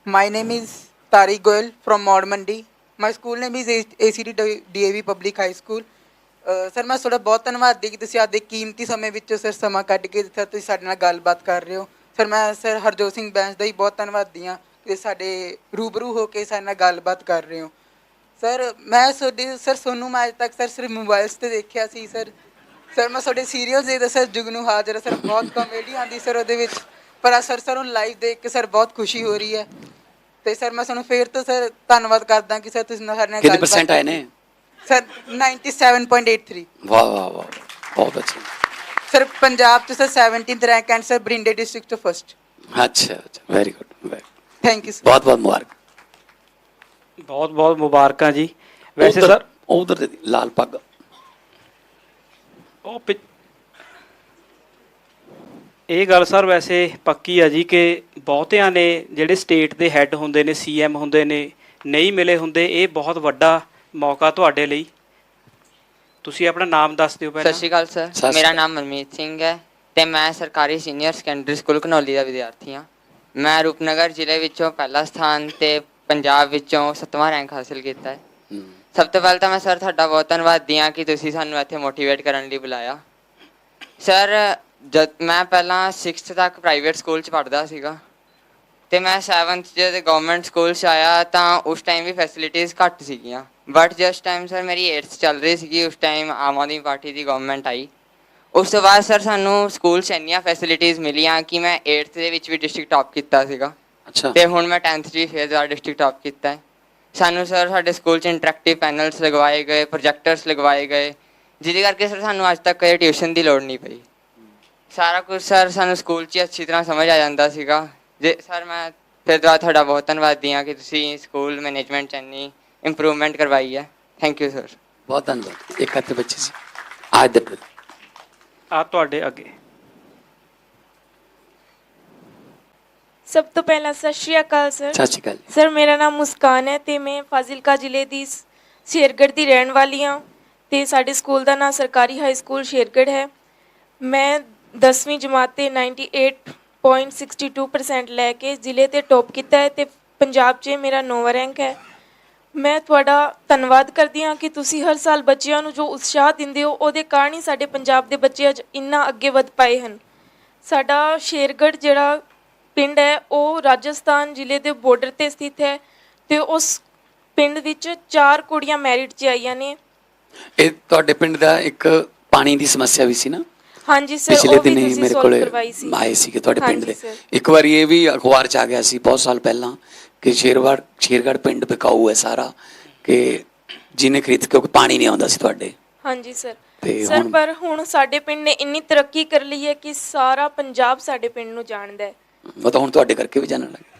My name is Tariq Goel from Maud Mandi. My school name is A- ACD DAV Public High School. ਅਹ ਸਰ, ਮੈਂ ਤੁਹਾਡਾ ਬਹੁਤ ਧੰਨਵਾਦੀ ਕਿ ਤੁਸੀਂ ਆਪਦੇ ਕੀਮਤੀ ਸਮੇਂ ਵਿੱਚੋਂ ਸਰ ਸਮਾਂ ਕੱਢ ਕੇ ਸਰ ਤੁਸੀਂ ਸਾਡੇ ਨਾਲ ਗੱਲਬਾਤ ਕਰ ਰਹੇ ਹੋ। ਸਰ, ਮੈਂ ਸਰ ਹਰਜੋਤ ਸਿੰਘ ਬੈਂਸ ਦਾ ਹੀ ਬਹੁਤ ਧੰਨਵਾਦੀ ਹਾਂ ਕਿ ਸਾਡੇ ਰੂਬਰੂ ਹੋ ਕੇ ਸਾਡੇ ਨਾਲ ਗੱਲਬਾਤ ਕਰ ਰਹੇ ਹੋ। ਸਰ, ਮੈਂ ਤੁਹਾਡੇ, ਸਰ ਸੋਨੂੰ ਮੈਂ ਅੱਜ ਤੱਕ ਸਰ ਸਿਰਫ ਮੋਬਾਈਲਸ ਤੇ ਦੇਖਿਆ ਸੀ, ਸਰ। ਸਰ, ਮੈਂ ਤੁਹਾਡੇ ਸੀਰੀਅਲਸ ਦੇਖਦਾ ਸਰ ਜੁਗਨੂ ਹਾਜ਼ਰ ਸਰ, ਬਹੁਤ ਕਾਮੇਡੀ ਆਉਂਦੀ ਸਰ ਉਹਦੇ ਵਿੱਚ। ਪਰ ਸਰ ਸਰ ਨੂੰ ਲਾਈਵ ਦੇਖ ਕੇ ਸਰ ਬਹੁਤ ਖੁਸ਼ੀ ਹੋ ਰਹੀ ਹੈ। ਤੇ ਸਰ ਮੈਂ ਤੁਹਾਨੂੰ ਫੇਰ ਤੋਂ ਸਰ ਧੰਨਵਾਦ ਕਰਦਾ ਕਿ ਸਰ ਤੁਸੀਂ ਸਾਡੇ ਨਾਲ ਕਿੰਨੇ ਪਰਸੈਂਟ ਆਏ ਨੇ? ਸਰ 97.83 ਵਾਹ ਵਾਹ ਵਾਹ ਬਹੁਤ ਅੱਛਾ। ਸਰ ਪੰਜਾਬ ਚ sir 17th rank and sir ਬਰਿੰਡੇ district ਤੋਂ ਫਸਟ ਅੱਛਾ ਅੱਛਾ very good thank you sir ਬਹੁਤ ਬਹੁਤ ਮੁਬਾਰਕ। ਬਹੁਤ ਬਹੁਤ ਮੁਬਾਰਕਾਂ ਜੀ। ਵੈਸੇ ਸਰ ਉਧਰ ਲਾਲ ਪੱਗ। ਉਹ ਇਹ ਗੱਲ ਸਰ ਵੈਸੇ ਪੱਕੀ ਆ ਜੀ ਕਿ ਬਹੁਤਿਆਂ ਨੇ ਜਿਹੜੇ ਸਟੇਟ ਦੇ ਹੈੱਡ ਹੁੰਦੇ ਨੇ ਸੀਐਮ ਹੁੰਦੇ ਨੇ ਨਹੀਂ ਮਿਲੇ ਹੁੰਦੇ ਇਹ ਬਹੁਤ ਵੱਡਾ ਮੌਕਾ ਤੁਹਾਡੇ ਲਈ। ਤੁਸੀਂ ਆਪਣਾ ਨਾਮ ਦੱਸ ਦਿਓ ਸਤਿ ਪਹਿਲਾਂ ਸ਼੍ਰੀ ਅਕਾਲ ਸਰ। ਸਤਿ ਮੇਰਾ। ਨਾਮ ਮਨਮੀਤ ਸਿੰਘ ਹੈ ਤੇ ਮੈਂ ਸਰਕਾਰੀ ਸੀਨੀਅਰ ਸੈਕੰਡਰੀ ਸਕੂਲ ਘਨੌਲੀ ਦਾ ਵਿਦਿਆਰਥੀ ਹਾਂ। ਮੈਂ ਰੂਪਨਗਰ ਜ਼ਿਲ੍ਹੇ ਵਿੱਚੋਂ ਪਹਿਲਾ ਸਥਾਨ ਤੇ ਪੰਜਾਬ ਵਿੱਚੋਂ ਸੱਤਵਾਂ ਰੈਂਕ ਹਾਸਲ ਕੀਤਾ ਹੈ। ਸਭ ਤੋਂ ਪਹਿਲਾਂ ਤਾਂ ਮੈਂ ਸਰ ਤੁਹਾਡਾ ਬਹੁਤ ਧੰਨਵਾਦੀ ਹਾਂ ਕਿ ਤੁਸੀਂ ਸਾਨੂੰ ਇੱਥੇ ਮੋਟੀਵੇਟ ਕਰਨ ਲਈ ਬੁਲਾਇਆ। ਸਰ ਜਦ ਮੈਂ ਪਹਿਲਾਂ 6th ਤੱਕ ਪ੍ਰਾਈਵੇਟ ਸਕੂਲ 'ਚ ਪੜ੍ਹਦਾ ਸੀਗਾ ਤੇ ਮੈਂ 7th ਜਦ ਗਵਰਨਮੈਂਟ ਸਕੂਲ 'ਚ ਆਇਆ ਤਾਂ ਉਸ ਟਾਈਮ ਵੀ ਫੈਸਿਲਿਟੀਆਂ ਘੱਟ ਸੀਗੀਆਂ। ਬਟ ਜਿਸ ਟਾਈਮ ਸਰ ਮੇਰੀ 8th ਚੱਲ ਰਹੀ ਸੀਗੀ ਉਸ ਟਾਈਮ ਆਮ ਆਦਮੀ ਪਾਰਟੀ ਦੀ ਗਵਰਨਮੈਂਟ ਆਈ। ਉਸ ਤੋਂ ਬਾਅਦ ਸਰ ਸਾਨੂੰ ਸਕੂਲ 'ਚ ਇੰਨੀਆਂ ਫੈਸਿਲਿਟੀਆਂ ਮਿਲੀਆਂ ਕਿ ਮੈਂ 8th ਦੇ ਵਿੱਚ ਵੀ ਡਿਸਟ੍ਰਿਕਟ ਟਾਪ ਕੀਤਾ ਸੀਗਾ। ਅੱਛਾ। ਤੇ ਹੁਣ ਮੈਂ 10th 'ਚ ਵੀ ਫੇਰ ਦੁਬਾਰਾ ਡਿਸਟ੍ਰਿਕਟ ਟਾਪ ਕੀਤਾ ਹੈ। ਸਾਨੂੰ ਸਰ ਸਾਡੇ ਸਕੂਲ 'ਚ ਇੰਟਰੈਕਟਿਵ ਪੈਨਲਸ ਲਗਵਾਏ ਗਏ ਪ੍ਰੋਜੈਕਟਰਸ ਲਗਵਾਏ ਗਏ। ਜਿਹਦੇ ਕਰਕੇ ਸਰ ਸਾਨੂੰ ਅੱਜ ਤੱਕ ਕਦੇ ਟਿਊਸ਼ਨ ਦੀ ਲੋੜ ਨਹੀਂ ਪਈ। ਸਾਰਾ ਕੁਝ ਸਰ ਸਾਨੂੰ ਸਕੂਲ 'ਚ ਹੀ ਅੱਛੀ ਤਰ੍ਹਾਂ ਸਮਝ ਆ ਜਾਂਦਾ ਸੀਗਾ। ਜੇ ਸਰ ਮੈਂ ਫਿਰ ਦੁਬਾਰਾ ਤੁਹਾਡਾ ਬਹੁਤ ਧੰਨਵਾਦੀ ਹਾਂ ਕਿ ਤੁਸੀਂ ਸਕੂਲ ਮੈਨੇਜਮੈਂਟ 'ਚ ਇੰਨੀ ਇੰਪਰੂਵਮੈਂਟ ਕਰਵਾਈ ਹੈ। ਥੈਂਕ ਯੂ ਸਰ ਬਹੁਤ ਧੰਨਵਾਦ। ਇੱਕ ਹੱਥ ਬੱਚੇ ਸੀ। ਆ ਇੱਧਰ ਆ ਤੁਹਾਡੇ ਅੱਗੇ। ਸਭ ਤੋਂ ਪਹਿਲਾਂ ਸਤਿ ਸ਼੍ਰੀ ਅਕਾਲ ਸਰ ਸਤਿ ਸ਼੍ਰੀ ਅਕਾਲ ਸਰ ਮੇਰਾ ਨਾਮ ਮੁਸਕਾਨ ਹੈ ਤੇ ਮੈਂ ਫਾਜ਼ਿਲਕਾ ਜ਼ਿਲ੍ਹੇ ਦੀ ਸ਼ੇਰਗੜ੍ਹ ਦੀ ਰਹਿਣ ਵਾਲੀ ਹਾਂ ਤੇ ਸਾਡੇ ਸਕੂਲ ਦਾ ਨਾਮ ਸਰਕਾਰੀ ਹਾਈ ਸਕੂਲ ਸ਼ੇਰਗੜ੍ਹ ਹੈ। ਮੈਂ 10ਵੀਂ ਜਮਾਤ ਤੇ 98.62% ਲੈ ਕੇ ਜ਼ਿਲ੍ਹੇ ਤੇ ਟੌਪ ਕੀਤਾ ਹੈ ਤੇ ਪੰਜਾਬ 'ਚ ਮੇਰਾ 9ਵਾਂ ਰੈਂਕ ਹੈ। ਮੈਂ ਤੁਹਾਡਾ ਧੰਨਵਾਦ ਕਰਦੀ ਹਾਂ ਕਿ ਤੁਸੀਂ ਹਰ ਸਾਲ ਬੱਚਿਆਂ ਨੂੰ ਜੋ ਉਤਸ਼ਾਹ ਦਿੰਦੇ ਹੋ, ਉਹਦੇ ਕਾਰਨ ਹੀ ਸਾਡੇ ਪੰਜਾਬ ਦੇ ਬੱਚੇ ਅੱਜ ਇੰਨਾ ਅੱਗੇ ਵਧ ਪਾਏ ਹਨ। ਸਾਡਾ ਸ਼ੇਰਗੜ੍ਹ ਜਿਹੜਾ ਪਿੰਡ ਹੈ, ਉਹ ਰਾਜਸਥਾਨ ਜ਼ਿਲ੍ਹੇ ਦੇ ਬਾਰਡਰ ਤੇ ਸਥਿਤ ਹੈ ਤੇ ਉਸ ਪਿੰਡ ਵਿੱਚ ਚਾਰ ਕੁੜੀਆਂ ਮੈਰਿਟ 'ਚ ਆਈਆਂ ਨੇ। ਇਹ ਤੁਹਾਡੇ ਪਿੰਡ ਦਾ ਇੱਕ ਪਾਣੀ ਦੀ ਸਮੱਸਿਆ ਵੀ ਸੀ ਨਾ? ਹਾਂਜੀ ਸਰ ਪਿਛਲੇ ਦਿਨ ਹੀ ਮੇਰੇ ਕੋਲੇ ਆਏ ਸੀ। ਕਿ ਤੁਹਾਡੇ ਪਿੰਡ ਦੇ। ਇੱਕ ਵਾਰੀ ਇਹ ਵੀ ਅਖਬਾਰ ਚ ਆ ਗਿਆ ਸੀ ਬਹੁਤ ਸਾਲ ਪਹਿਲਾਂ ਕਿ ਸ਼ੇਰਗੜ੍ਹ ਸ਼ੇਰਗੜ੍ਹ ਪਿੰਡ ਬਿਕਾਊ ਹੈ ਸਾਰਾ ਕਿ ਜਿਹਨੇ ਖਰੀਦ ਕਿਉਂਕਿ ਪਾਣੀ ਨਹੀਂ ਆਉਂਦਾ ਸੀ ਤੁਹਾਡੇ। ਹਾਂਜੀ ਸਰ ਸਰ ਪਰ ਹੁਣ ਸਾਡੇ ਪਿੰਡ ਨੇ ਇੰਨੀ ਤਰੱਕੀ ਕਰ ਲਈ ਹੈ ਕਿ ਸਾਰਾ ਪੰਜਾਬ ਸਾਡੇ ਪਿੰਡ ਨੂੰ ਜਾਣਦਾ ਹੈ। ਉਹ ਤਾਂ ਹੁਣ ਤੁਹਾਡੇ ਕਰਕੇ ਵੀ ਜਾਣਨ ਲੱਗੇ।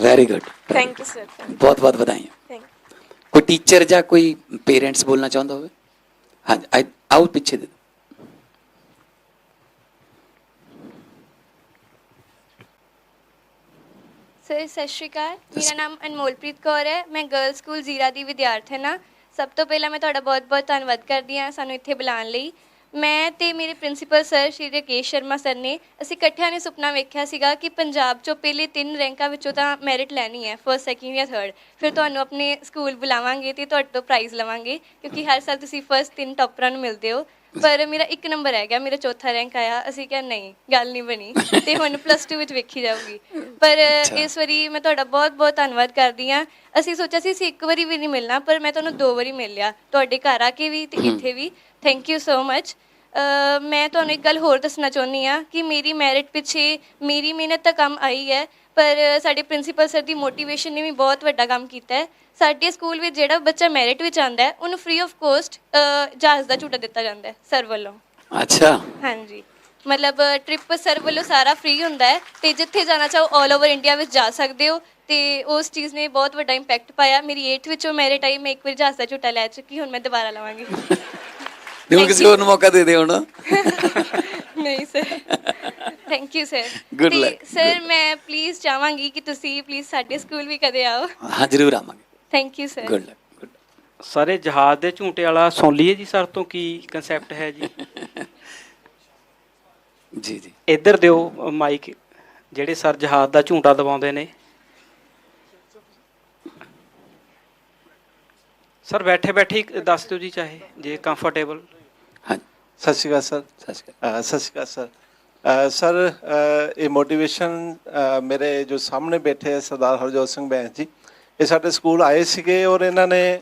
Very good thank you sir ਬਹੁਤ ਬਹੁਤ ਵਧਾਈਆਂ। ਥੈਂਕ ਕੋਈ ਟੀਚਰ ਜਾਂ ਕੋਈ ਪੇਰੈਂਟਸ ਬੋਲਣਾ ਚਾਹੁੰਦਾ ਹੋਵੇ? ਹਾਂਜੀ ਆਓ ਪਿੱਛੇ ਦੇ ਸਰ ਸਤਿ ਸ਼੍ਰੀ ਅਕਾਲ। ਮੇਰਾ ਨਾਮ ਅਨਮੋਲਪ੍ਰੀਤ ਕੌਰ ਹੈ। ਮੈਂ ਗਰਲ ਸਕੂਲ ਜ਼ੀਰਾ ਦੀ ਵਿਦਿਆਰਥਣ ਹਾਂ। ਸਭ ਤੋਂ ਪਹਿਲਾਂ ਮੈਂ ਤੁਹਾਡਾ ਬਹੁਤ-ਬਹੁਤ ਧੰਨਵਾਦ ਕਰਦੀ ਹਾਂ ਸਾਨੂੰ ਇੱਥੇ ਬੁਲਾਉਣ ਲਈ। ਮੈਂ ਤੇ ਮੇਰੇ principal sir Shri Rakesh Sharma sir ਨੇ ਅਸੀਂ ਇਕੱਠਿਆਂ ਨੇ ਸੁਪਨਾ ਵੇਖਿਆ ਸੀਗਾ ਕਿ ਪੰਜਾਬ ਚੋਂ ਪਹਿਲੇ ਤਿੰਨ ਰੈਂਕਾਂ ਵਿੱਚੋਂ ਤਾਂ ਮੈਰਿਟ ਲੈਣੀ ਹੈ ਫਰਸਟ ਸੈਕਿੰਡ ਜਾਂ ਥਰਡ ਫਿਰ ਤੁਹਾਨੂੰ ਆਪਣੇ ਸਕੂਲ ਬੁਲਾਵਾਂਗੇ ਤੇ ਤੁਹਾਡੇ ਤੋਂ ਪ੍ਰਾਈਜ਼ ਲਵਾਂਗੇ ਕਿਉਂਕਿ ਹਰ ਸਾਲ ਤੁਸੀਂ ਫਰਸਟ ਤਿੰਨ ਟੌਪਰਾਂ ਨੂੰ ਮਿਲਦੇ ਹੋ। ਪਰ ਮੇਰਾ ਇੱਕ ਨੰਬਰ ਰਹਿ ਗਿਆ ਮੇਰਾ ਚੌਥਾ ਰੈਂਕ ਆਇਆ ਅਸੀਂ ਕਿਹਾ ਨਹੀਂ ਗੱਲ ਨਹੀਂ ਬਣੀ। ਤੇ ਹੁਣ ਪਲੱਸ 2 ਵਿੱਚ ਵੇਖੀ ਜਾਊਗੀ। ਪਰ ਇਸ ਵਾਰੀ ਮੈਂ ਤੁਹਾਡਾ ਬਹੁਤ ਬਹੁਤ ਧੰਨਵਾਦ ਕਰਦੀ ਹਾਂ। ਅਸੀਂ ਸੋਚਿਆ ਸੀ ਅਸੀਂ ਇੱਕ ਵਾਰੀ ਵੀ ਨਹੀਂ ਮਿਲਣਾ ਪਰ ਮੈਂ ਤੁਹਾਨੂੰ ਦੋ ਵਾਰੀ ਮਿਲ ਲਿਆ। ਤੁਹਾਡੇ ਘਰ ਆ ਕੇ ਵੀ ਤੇ ਇੱਥੇ ਵੀ। ਥੈਂਕ ਯੂ ਸੋ ਮਚ ਮੈਂ ਤੁਹਾਨੂੰ ਇੱਕ ਗੱਲ ਹੋਰ ਦੱਸਣਾ ਚਾਹੁੰਦੀ ਆ ਕਿ ਮੇਰੀ ਮੈਰਿਟ ਪਿੱਛੇ ਮੇਰੀ ਮਿਹਨਤ ਤਾਂ ਕੰਮ ਆਈ ਹੈ। ਪਰ ਸਾਡੇ ਪ੍ਰਿੰਸੀਪਲ ਸਰ ਦੀ ਮੋਟੀਵੇਸ਼ਨ ਨੇ ਵੀ ਬਹੁਤ ਵੱਡਾ ਕੰਮ ਕੀਤਾ ਹੈ। ਸਾਡੇ ਸਕੂਲ ਵਿੱਚ ਜਿਹੜਾ ਬੱਚਾ ਮੈਰਿਟ ਵਿੱਚ ਆਂਦਾ ਹੈ ਉਹਨੂੰ ਫ੍ਰੀ ਆਫ ਕੋਸਟ ਜਹਾਜ਼ ਦਾ ਝੂਟਾ ਦਿੱਤਾ ਜਾਂਦਾ ਹੈ ਸਰ ਵੱਲੋਂ। ਅੱਛਾ। ਹਾਂਜੀ। ਮਤਲਬ ਟ੍ਰਿਪ ਸਰ ਵੱਲੋਂ ਸਾਰਾ ਫ੍ਰੀ ਹੁੰਦਾ ਹੈ ਤੇ ਜਿੱਥੇ ਜਾਣਾ ਚਾਹੋ 올 ਓਵਰ ਇੰਡੀਆ ਵਿੱਚ ਜਾ ਸਕਦੇ ਹੋ। ਤੇ ਉਸ ਚੀਜ਼ ਨੇ ਬਹੁਤ ਵੱਡਾ ਇੰਪੈਕਟ ਪਾਇਆ। ਮੇਰੀ 8th ਵਿੱਚੋਂ ਮੈਰਿਟ ਆਈ ਮੈਂ ਇੱਕ ਵਾਰ ਜਹਾਜ਼ ਦਾ ਝੂਟਾ ਲੈ ਚੁੱਕੀ ਹੁਣ ਮੈਂ ਦੁਬਾਰਾ ਲਵਾਂਗੀ। ਹੁਣ ਕਿਸੇ ਹੋਰ ਨੂੰ ਮੌਕਾ ਦੇ ਦੇ ਹੁਣ। [laughs] ਨਹੀਂ sir thank you sir Good luck, sir ਮੈਂ ਪਲੀਜ਼ ਚਾਹਾਂਗੀ ਕਿ ਤੁਸੀਂ ਪਲੀਜ਼ ਸਾਡੇ ਸਕੂਲ ਵੀ ਕਦੇ ਆਓ ਹਾਂ ਜ਼ਰੂਰ ਆਵਾਂਗੇ thank you sir good luck sir ਜਹਾਜ਼ ਦੇ ਝੂਟੇ ਵਾਲਾ ਸੁਣ ਲਈਏ ਜੀ ਸਰ ਤੋਂ ਕੀ ਕਨਸੈਪਟ ਹੈ ਜੀ ਜੀ ਜੀ ਇੱਧਰ ਦਿਓ ਮਾਈਕ ਜਿਹੜੇ ਸਰ ਜਹਾਜ਼ ਦਾ ਝੂਟਾ ਦਬਾਉਂਦੇ ਨੇ ਸਰ ਬੈਠੇ ਬੈਠੇ ਹੀ ਦੱਸ ਦਿਓ ਜੀ ਚਾਹੇ ਜੇ ਕੰਫਰਟੇਬਲ ਸਤਿ ਸ਼੍ਰੀ ਅਕਾਲ ਸਰ ਸਤਿ ਸ਼੍ਰੀ ਅਕਾਲ ਸ਼੍ਰੀ ਅਕਾਲ ਸਰ ਇਹ ਮੋਟੀਵੇਸ਼ਨ ਮੇਰੇ ਜੋ ਸਾਹਮਣੇ ਬੈਠੇ ਸਰਦਾਰ ਹਰਜੋਤ ਸਿੰਘ ਬੈਂਸ ਜੀ, ਇਹ ਸਾਡੇ ਸਕੂਲ ਆਏ ਸੀਗੇ ਔਰ ਇਹਨਾਂ ਨੇ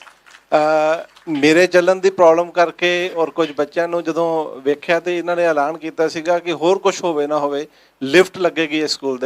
ਮੇਰੇ ਚੱਲਣ ਦੀ ਪ੍ਰੋਬਲਮ ਕਰਕੇ ਔਰ ਕੁਝ ਬੱਚਿਆਂ ਨੂੰ ਜਦੋਂ ਵੇਖਿਆ ਤੇ ਇਹਨਾਂ ਨੇ ਐਲਾਨ ਕੀਤਾ ਸੀਗਾ ਕਿ ਹੋਰ ਕੁਝ ਹੋਵੇ ਨਾ ਹੋਵੇ ਲਿਫਟ ਲੱਗੇਗੀ ਇਸ ਸਕੂਲ ਦੇ